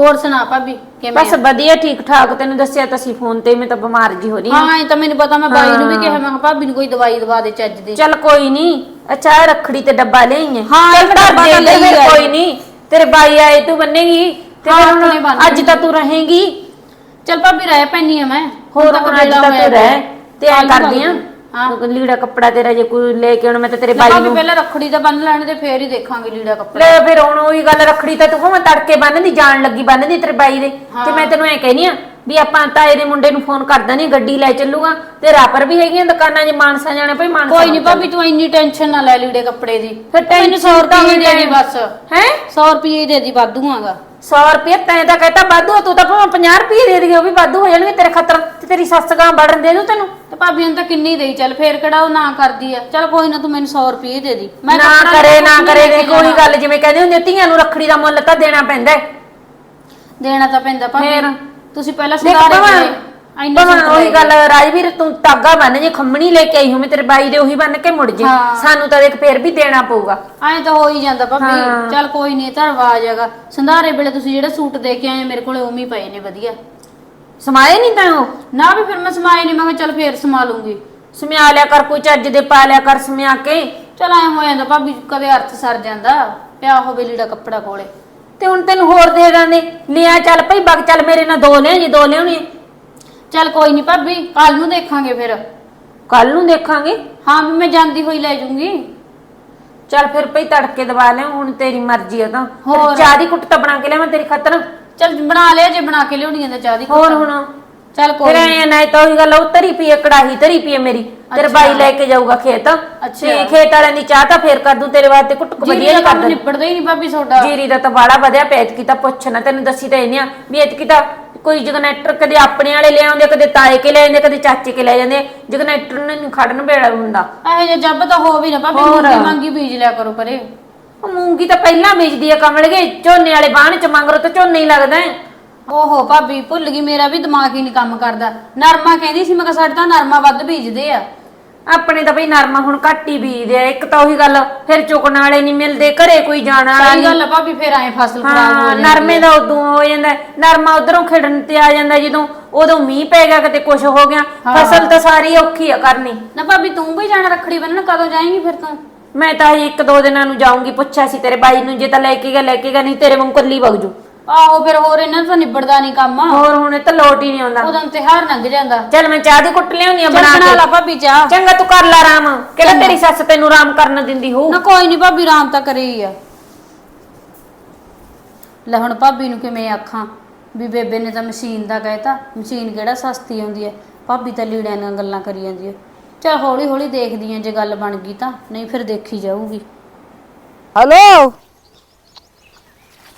ਹੋਰ ਸੁਣਾ ਭਾਬੀ ਕਿਵੇਂ ਬਸ ਵਧੀਆ ਠੀਕ ਠਾਕ ਤੈਨੂੰ ਦੱਸਿਆ ਤਾਂ ਸੀ ਫੋਨ ਤੇ ਮੈਂ ਤਾਂ ਬਿਮਾਰ ਜੀ ਹੋ ਰਹੀ ਹਾਂ ਹਾਂ ਇਹ ਤਾਂ ਮੈਨੂੰ ਪਤਾ ਮੈਂ ਬਾਈ ਨੂੰ ਵੀ ਕਿਹਾ ਮੈਂ ਕਿਹਾ ਭਾਬੀ ਨੂੰ ਕੋਈ ਦਵਾਈ ਦਵਾ ਦੇ ਚੱਜ ਦੀ। ਚੱਲ ਕੋਈ ਨਹੀਂ ਅੱਛਾ ਆਹ ਰੱਖੜੀ ਤੇ ਡੱਬਾ ਲਿਆਈਏ ਹਾਂ, ਚੱਲ ਇੱਕ ਡੱਬਾ ਤਾਂ ਲਈ। ਕੋਈ ਨਹੀਂ ਤੇਰੇ ਬਾਈ ਆਏ ਤੂੰ ਬੰਨੇਗੀ। ਤੇ ਹਾਂ, ਫਿਰ ਆਪਣੇ ਹੁਣ ਬੰਨ ਅੱਜ ਤਾਂ ਤੂੰ ਰਹੇਗੀ। ਚੱਲ ਭਾਬੀ ਰਹਿ ਪੈਣੀ ਆ ਮੈਂ। ਹੋਰ ਹੁਣ ਅੱਜ ਵੇਲਾ ਤਾਂ ਹੋਇਆ ਤੂੰ ਰਹਿ ਤੇ ਕੱਲ੍ਹ ਨੂੰ ਕਰਦੀ ਆ। ਹਾਂ। ਲੀੜਾ ਕੱਪੜਾ ਤੇਰਾ ਜੇ ਕੋਈ ਲੈ ਕੇ ਆਉਣਾ ਮੈਂ ਤਾਂ ਤੇਰੇ ਬਾਈ ਨੂੰ ਪਹਿਲਾਂ ਰੱਖੜੀ ਤਾਂ ਬੰਨ ਲੈਣ ਤੇ ਫੇਰ ਹੀ ਦੇਖਾਂਗੇ ਲੀੜਾ ਕੱਪੜਾ। ਲੈ ਫਿਰ ਹੁਣ ਉਹੀ ਗੱਲ ਰੱਖੜੀ ਤਾਂ ਤੂੰ ਭਾਵੇਂ ਤੜਕੇ ਬੰਨਦੀ ਜਾਣ ਲੱਗੀ ਬੰਨਦੀ ਤੇਰੇ ਬਾਈ ਦੇ। ਤੇ ਮੈਂ ਤੈਨੂੰ ਐ ਕਹਿਨੀ ਆ ਵੀ ਆਪਾਂ ਤਾਏ ਦੇ ਮੁੰਡੇ ਨੂੰ ਫੋਨ ਕਰ ਦਨੀ ਗੱਡੀ ਲੈ ਚੱਲੂਗਾ ਤੇ ਰਾਪਰ ਵੀ ਹੈਗੀਆਂ ਦੁਕਾਨਾਂ 'ਚ ਮਾਨਸਾ ਜਾਣਾ ਭਈ ਮਾਨਸਾ ਕੋਈ ਨਹੀਂ ਭਾਬੀ ਤੂੰ ਇੰਨੀ ਟੈਨਸ਼ਨ ਨਾ ਲੈ ਲੀੜੇ ਕੱਪੜੇ ਦੀ। ਫਿਰ ਮੈਨੂੰ 100 tension ਤਾਂ ਰੁਪਏ ਦੇ ਦੀ ਬਸ। ਹੈ? 100 ਰੁਪਏ ਦੇ ਦੀ ਵਾਧੂ ਆਗਾ 100 ਰੁਪਏ ਤੈਂ ਤਾਂ ਕਹਿਤਾ ਵਾਧੂ ਆ, ਤੂੰ ਤਾਂ ਭਾਵੇਂ 50 ਰੁਪਏ ਦੇ ਦੇ ਉਹ ਵੀ ਵਾਧੂ ਹੋ ਜਾਣਗੇ ਤੇਰੇ ਖਾਤਰ ਤੇ ਤੇਰੀ ਸੱਸ ਗਾਂ ਵੜਨ ਦੇ ਦੂ ਤੈਨੂੰ? ਤੇ ਭਾਬੀ ਨੂੰ ਤਾਂ ਕਿੰਨੀ ਦੇਈ ਚੱਲ ਫੇਰ ਕਿਹੜਾ ਉਹ ਨਾ ਕਰਦੀ ਆ? ਚੱਲ ਕੋਈ ਨਾ ਤੂੰ ਮੈਨੂੰ 100 ਰੁਪਏ ਦੇ ਦੀ ਨਾ ਕੱਪੜਾ ਕਰੇ ਨਾ ਕੁਛ ਨੀ ਕਰੇ ਲੈ ਕੇ ਕੋਈ ਜਾਣਾ। ਗੱਲ ਜਿਵੇਂ ਕਹਿੰਦੇ ਹੁੰਦੇ ਆ, ਧੀਆਂ ਨੂੰ ਰੱਖੜੀ ਦਾ ਮੁੱਲ ਤਾਂ ਦੇਣਾ ਪੈਂਦਾ ਹੈ। ਦੇਣਾ ਤਾਂ ਪੈਂਦਾ ਭਾਬੀ। ਫੇਰ? ਤੁਸੀਂ ਪਹਿਲਾਂ ਦੇਖ ਸੁਧਾਰੇ ਭਾਵੇਂ ਇੰਨਾ ਭਾਵੇਂ ਸੂਟ ਉਹੀ ਲੈ ਗੱਲ ਰਾਜਵੀਰ ਤੂੰ ਤਾਗਾ ਬੰਨ ਜੇ ਖੰਮਣੀ ਲੈ ਕੇ ਆਈ ਹੋਵੇਂ ਤੇਰੇ ਬਾਈ ਦੇ ਉਹੀ ਬੰਨ ਕੇ ਮੁੜ ਜੇ। ਹਾਂ। ਸਾਨੂੰ ਤਾਂ ਦੇਖ ਫੇਰ ਵੀ ਦੇਣਾ ਪਊਗਾ। ਐਂ ਤਾਂ ਹੋ ਹੀ ਜਾਂਦਾ ਹਾਂ। ਭਾਬੀ ਚੱਲ ਕੋਈ ਨਹੀਂ ਤਾਂ ਰਿਵਾਜ ਹੈਗਾ। ਸੰਧਾਰੇ ਵੇਲੇ ਤੁਸੀਂ ਜਿਹੜੇ ਸੂਟ ਦੇ ਕੇ ਆਏ ਮੇਰੇ ਕੋਲੇ ਉਵੇਂ ਹੀ ਪਏ ਨੇ ਵਧੀਆ। ਸਮਾਏ ਨਹੀਂ ਤਾਂ ਉਹ? ਨਾ ਵੀ ਫਿਰ ਮੈਂ ਸਮਾਏ ਨਹੀਂ ਮੈਂ ਕਿਹਾ ਚੱਲ ਫੇਰ ਸਮਾ ਲੂੰਗੀ। ਸਮਿਆ ਲਿਆ ਕਰ ਕੋਈ ਚੱਜ ਦੇ ਪਾ ਲਿਆ ਕਰ ਸਮਿਆ ਕੇ। ਚੱਲ ਐਂ ਹੋ ਜਾਂਦਾ ਭਾਬੀ ਕਦੇ ਅਰਥ ਸਰ ਜਾਂਦਾ ਪਿਆ ਹੋਵੇ ਲੀੜਾ ਕੱਪੜਾ ਕੋਲੇ। ਤੇ ਹੁਣ ਤੈਨੂੰ ਹੋਰ ਦੇ ਦਾਂਦੇ ਲਿਆ ਚੱਲ ਭਈ ਬਗ ਚੱਲ ਮੇਰੇ ਨਾਲ ਦੋ ਲੈ ਜੇ ਦੋ ਲਿਆਉਣੀ ਚੱਲ ਕੋਈ ਨਹੀਂ ਭਾਬੀ ਕੱਲ ਨੂੰ ਦੇਖਾਂਗੇ ਫਿਰ। ਕੱਲ ਨੂੰ ਦੇਖਾਂਗੇ? ਹਾਂ ਵੀ ਮੈਂ ਜਾਂਦੀ ਹੋਈ ਲੈ ਜੂੰਗੀ। ਚੱਲ ਫਿਰ ਭਈ ਤੜਕੇ ਦਵਾ ਲਿਆ ਹੁਣ ਤੇਰੀ ਮਰਜ਼ੀ ਆ ਤਾਂ। ਫਿਰ ਹੋਰ। ਚਾਹ ਦੀ ਕੁੱਟ ਤਾਂ ਬਣਾ ਕੇ ਲਿਆਵਾਂ ਤੇਰੀ ਖਾਤਰ? ਚੱਲ ਬਣਾ ਲਿਆ ਜੇ ਬਣਾ ਕੇ ਲਿਆਉਣੀ ਆ ਤਾਂ ਚਾਹ ਦੀ। ਹੋਰ ਹੁਣ? ਚੱਲ ਕੋਈ ਫਿਰ ਐ ਨਾ ਤਾਂ ਉਹੀ ਗੱਲ ਆ, ਉਹ ਤਰੀ ਪੀਏ ਕੜਾਹੀ ਤਰੀ ਪੀਏ ਮੇਰੀ। ਤੇਰੇ ਅੱਛਾ। ਬਾਈ ਲੈ ਕੇ ਜਾਊਗਾ ਖੇਤ। ਤੇ ਖੇਤ ਵਾਲਿਆਂ ਦੀ ਚਾਹ ਤਾਂ ਫੇਰ ਕਰ ਦੂੰ ਤੇਰੇ ਵਾਸਤੇ ਕੁੱਟ ਕੁ ਜੀਰੀ ਵਧੀਆ ਦਾ ਕਰ ਕੰਮ ਦੇ ਨਿਬੜਦਾ ਹੀ ਨਹੀਂ ਭਾਬੀ ਤੁਹਾਡਾ। ਜੀਰੀ ਦਾ ਤਾਂ ਬਾੜਾ ਵਧਿਆ ਕੀਤਾ ਪੁੱਛ ਨਾ ਤੈਨੂੰ ਦੱਸੀ ਤਾਂ ਇਹਨੇ ਆ ਵੀ ਐਤਕੀ ਤਾਂ ਕੋਈ ਜਗਨੈਟਰ ਕਦੇ ਆਪਣੇ ਵਾਲੇ ਲੈ ਆਉਂਦੇ ਕਦੇ ਤਾਏ ਕੇ ਲੈ ਜਾਂਦੇ ਕਦੇ ਚਾਚੇ ਕੇ ਲੈ ਜਾਂਦੇ ਜਗਨੈਟਰ ਨੂੰ ਨੀ ਖੜਨ ਵੇੜਾ ਹੁੰਦਾ ਇਹੋ ਜਿਹਾ ਜੱਬ ਤਾਂ ਹੋ ਵੀ ਨਾ ਭਾਬੀ ਹੋਰ। ਮੂੰਗੀ ਮੰਗੀ ਬੀਜ ਲਿਆ ਕਰੋ ਪਰੇ ਉਹ ਮੂੰਗੀ ਤਾਂ ਪਹਿਲਾਂ ਬੀਜਦੀ ਆ ਕਮਲਗੇ ਝੋਨੇ ਵਾਲੇ ਬਾਣ ਚ ਮੰਗਰੋ ਤਾਂ ਝੋਨੇ ਹੀ ਲੱਗਦਾ ਹੈ। ਓਹੋ ਭਾਬੀ ਭੁੱਲ ਗਈ ਮੇਰਾ ਵੀ ਦਿਮਾਗ ਹੀ ਨਹੀਂ ਕੰਮ ਕਰਦਾ ਨਰਮਾ ਕਹਿੰਦੀ ਸੀ ਮੈਂ ਕਿਹਾ ਸਾਡੇ ਤਾਂ ਨਰਮਾ ਵੱਧ ਬੀਜਦੇ ਆ ਆਪਣੇ ਤਾਂ ਬਈ ਨਰਮਾ ਹੁਣ ਘੱਟ ਹੀ ਬੀਜਦੇ ਆ ਇੱਕ ਤਾਂ ਉਹੀ ਗੱਲ ਫਿਰ ਚੁਕਣ ਵਾਲੇ ਨਹੀਂ ਮਿਲਦੇ ਘਰੇ ਕੋਈ ਜਾਣ ਵਾਲਾ ਸਹੀ ਨਹੀਂ। ਗੱਲ ਆ ਭਾਬੀ ਫੇਰ ਐ ਫਸਲ ਖਰਾਬ ਹੋ ਹਾਂ ਜਾਂਦੀ ਨਰਮੇ ਦਾ ਉਦੋਂ ਹੋ ਜਾਂਦਾ ਹੈ। ਨਰਮਾ ਉਧਰੋਂ ਖਿੜਨ ਤੇ ਆ ਜਾਂਦਾ ਜਦੋਂ ਉਦੋਂ ਮੀਂਹ ਪੈ ਗਿਆ ਕਿਤੇ ਕੁਝ ਹੋ ਗਿਆ ਫਸਲ ਤਾਂ ਸਾਰੀ ਔਖੀ ਆ ਕਰਨੀ। ਨਾ ਭਾਬੀ ਤੂੰ ਵੀ ਜਾਣਾ ਰੱਖੜੀ ਬੰਨਣ ਕਦੋਂ ਜਾਏਂਗੀ ਫਿਰ ਤੂੰ? ਮੈਂ ਤਾਂ ਹਜੇ ਇੱਕ ਦੋ ਦਿਨਾਂ ਨੂੰ ਜਾਊਂਗੀ ਪੁੱਛਿਆ ਸੀ ਤੇਰੇ ਬਾਈ ਨੂੰ ਜੇ ਤਾਂ ਲੈ ਕੇ ਗਿਆ ਲੈ ਕੇ ਗਿਆ ਨਹੀਂ ਤੇਰੇ ਵਾਂਗ ਕੱਲੀ ਵਗ ਜੂ। ਆਹੋ ਫਿਰ ਹੋਰ ਇਹਨਾਂ ਤੋਂ ਨਿਬੜਦਾ ਨਹੀਂ ਕੰਮ। ਹੋਰ ਹੁਣ ਇਹ ਤਾਂ ਲੋਟ ਹੀ ਨਹੀਂ ਆਉਂਦਾ। ਉਦੋਂ ਤਿਹਾਰ ਲੰਘ ਜਾਂਦਾ। ਚੱਲ ਮੈਂ ਚਾਹ ਦੀ ਕੁੱਟ ਲਿਆਉਣੀ ਆ ਚੱਲ ਬਣਾ ਬਣਾ ਲਾ ਕੇ ਭਾਬੀ ਚਾਹ। ਚੰਗਾ ਤੂੰ ਕਰ ਲੈ ਆਰਾਮ। ਕਿਹੜਾ ਤੇਰੀ ਸੱਸ ਤੈਨੂੰ ਆਰਾਮ ਕਰਨ ਦਿੰਦੀ ਹੋਊ? ਨਾ ਕੋਈ ਨਹੀਂ ਭਾਬੀ ਆਰਾਮ ਤਾਂ ਕਰੀ ਹੀ ਆ। ਲੈ ਹੁਣ ਭਾਬੀ ਨੂੰ ਕਿਵੇਂ ਆਖਾਂ? ਵੀ ਬੇਬੇ ਨੇ ਤਾਂ ਮਸ਼ੀਨ ਦਾ ਕਹਿਤਾ। ਮਸ਼ੀਨ ਕਿਹੜਾ ਸਸਤੀ ਆਉਂਦੀ ਹੈ ਭਾਬੀ ਤਾਂ ਲੀੜਿਆਂ ਨਾਲ ਗੱਲਾਂ ਕਰੀ ਜਾਂਦੀ ਹੈ ਚਲ ਹੌਲੀ ਹੌਲੀ ਦੇਖਦੀ ਆ ਜੇ ਗੱਲ ਬਣ ਗਈ ਤਾਂ। ਨਹੀਂ ਫਿਰ ਦੇਖੀ ਜਾਊਗੀ। ਹਲੋ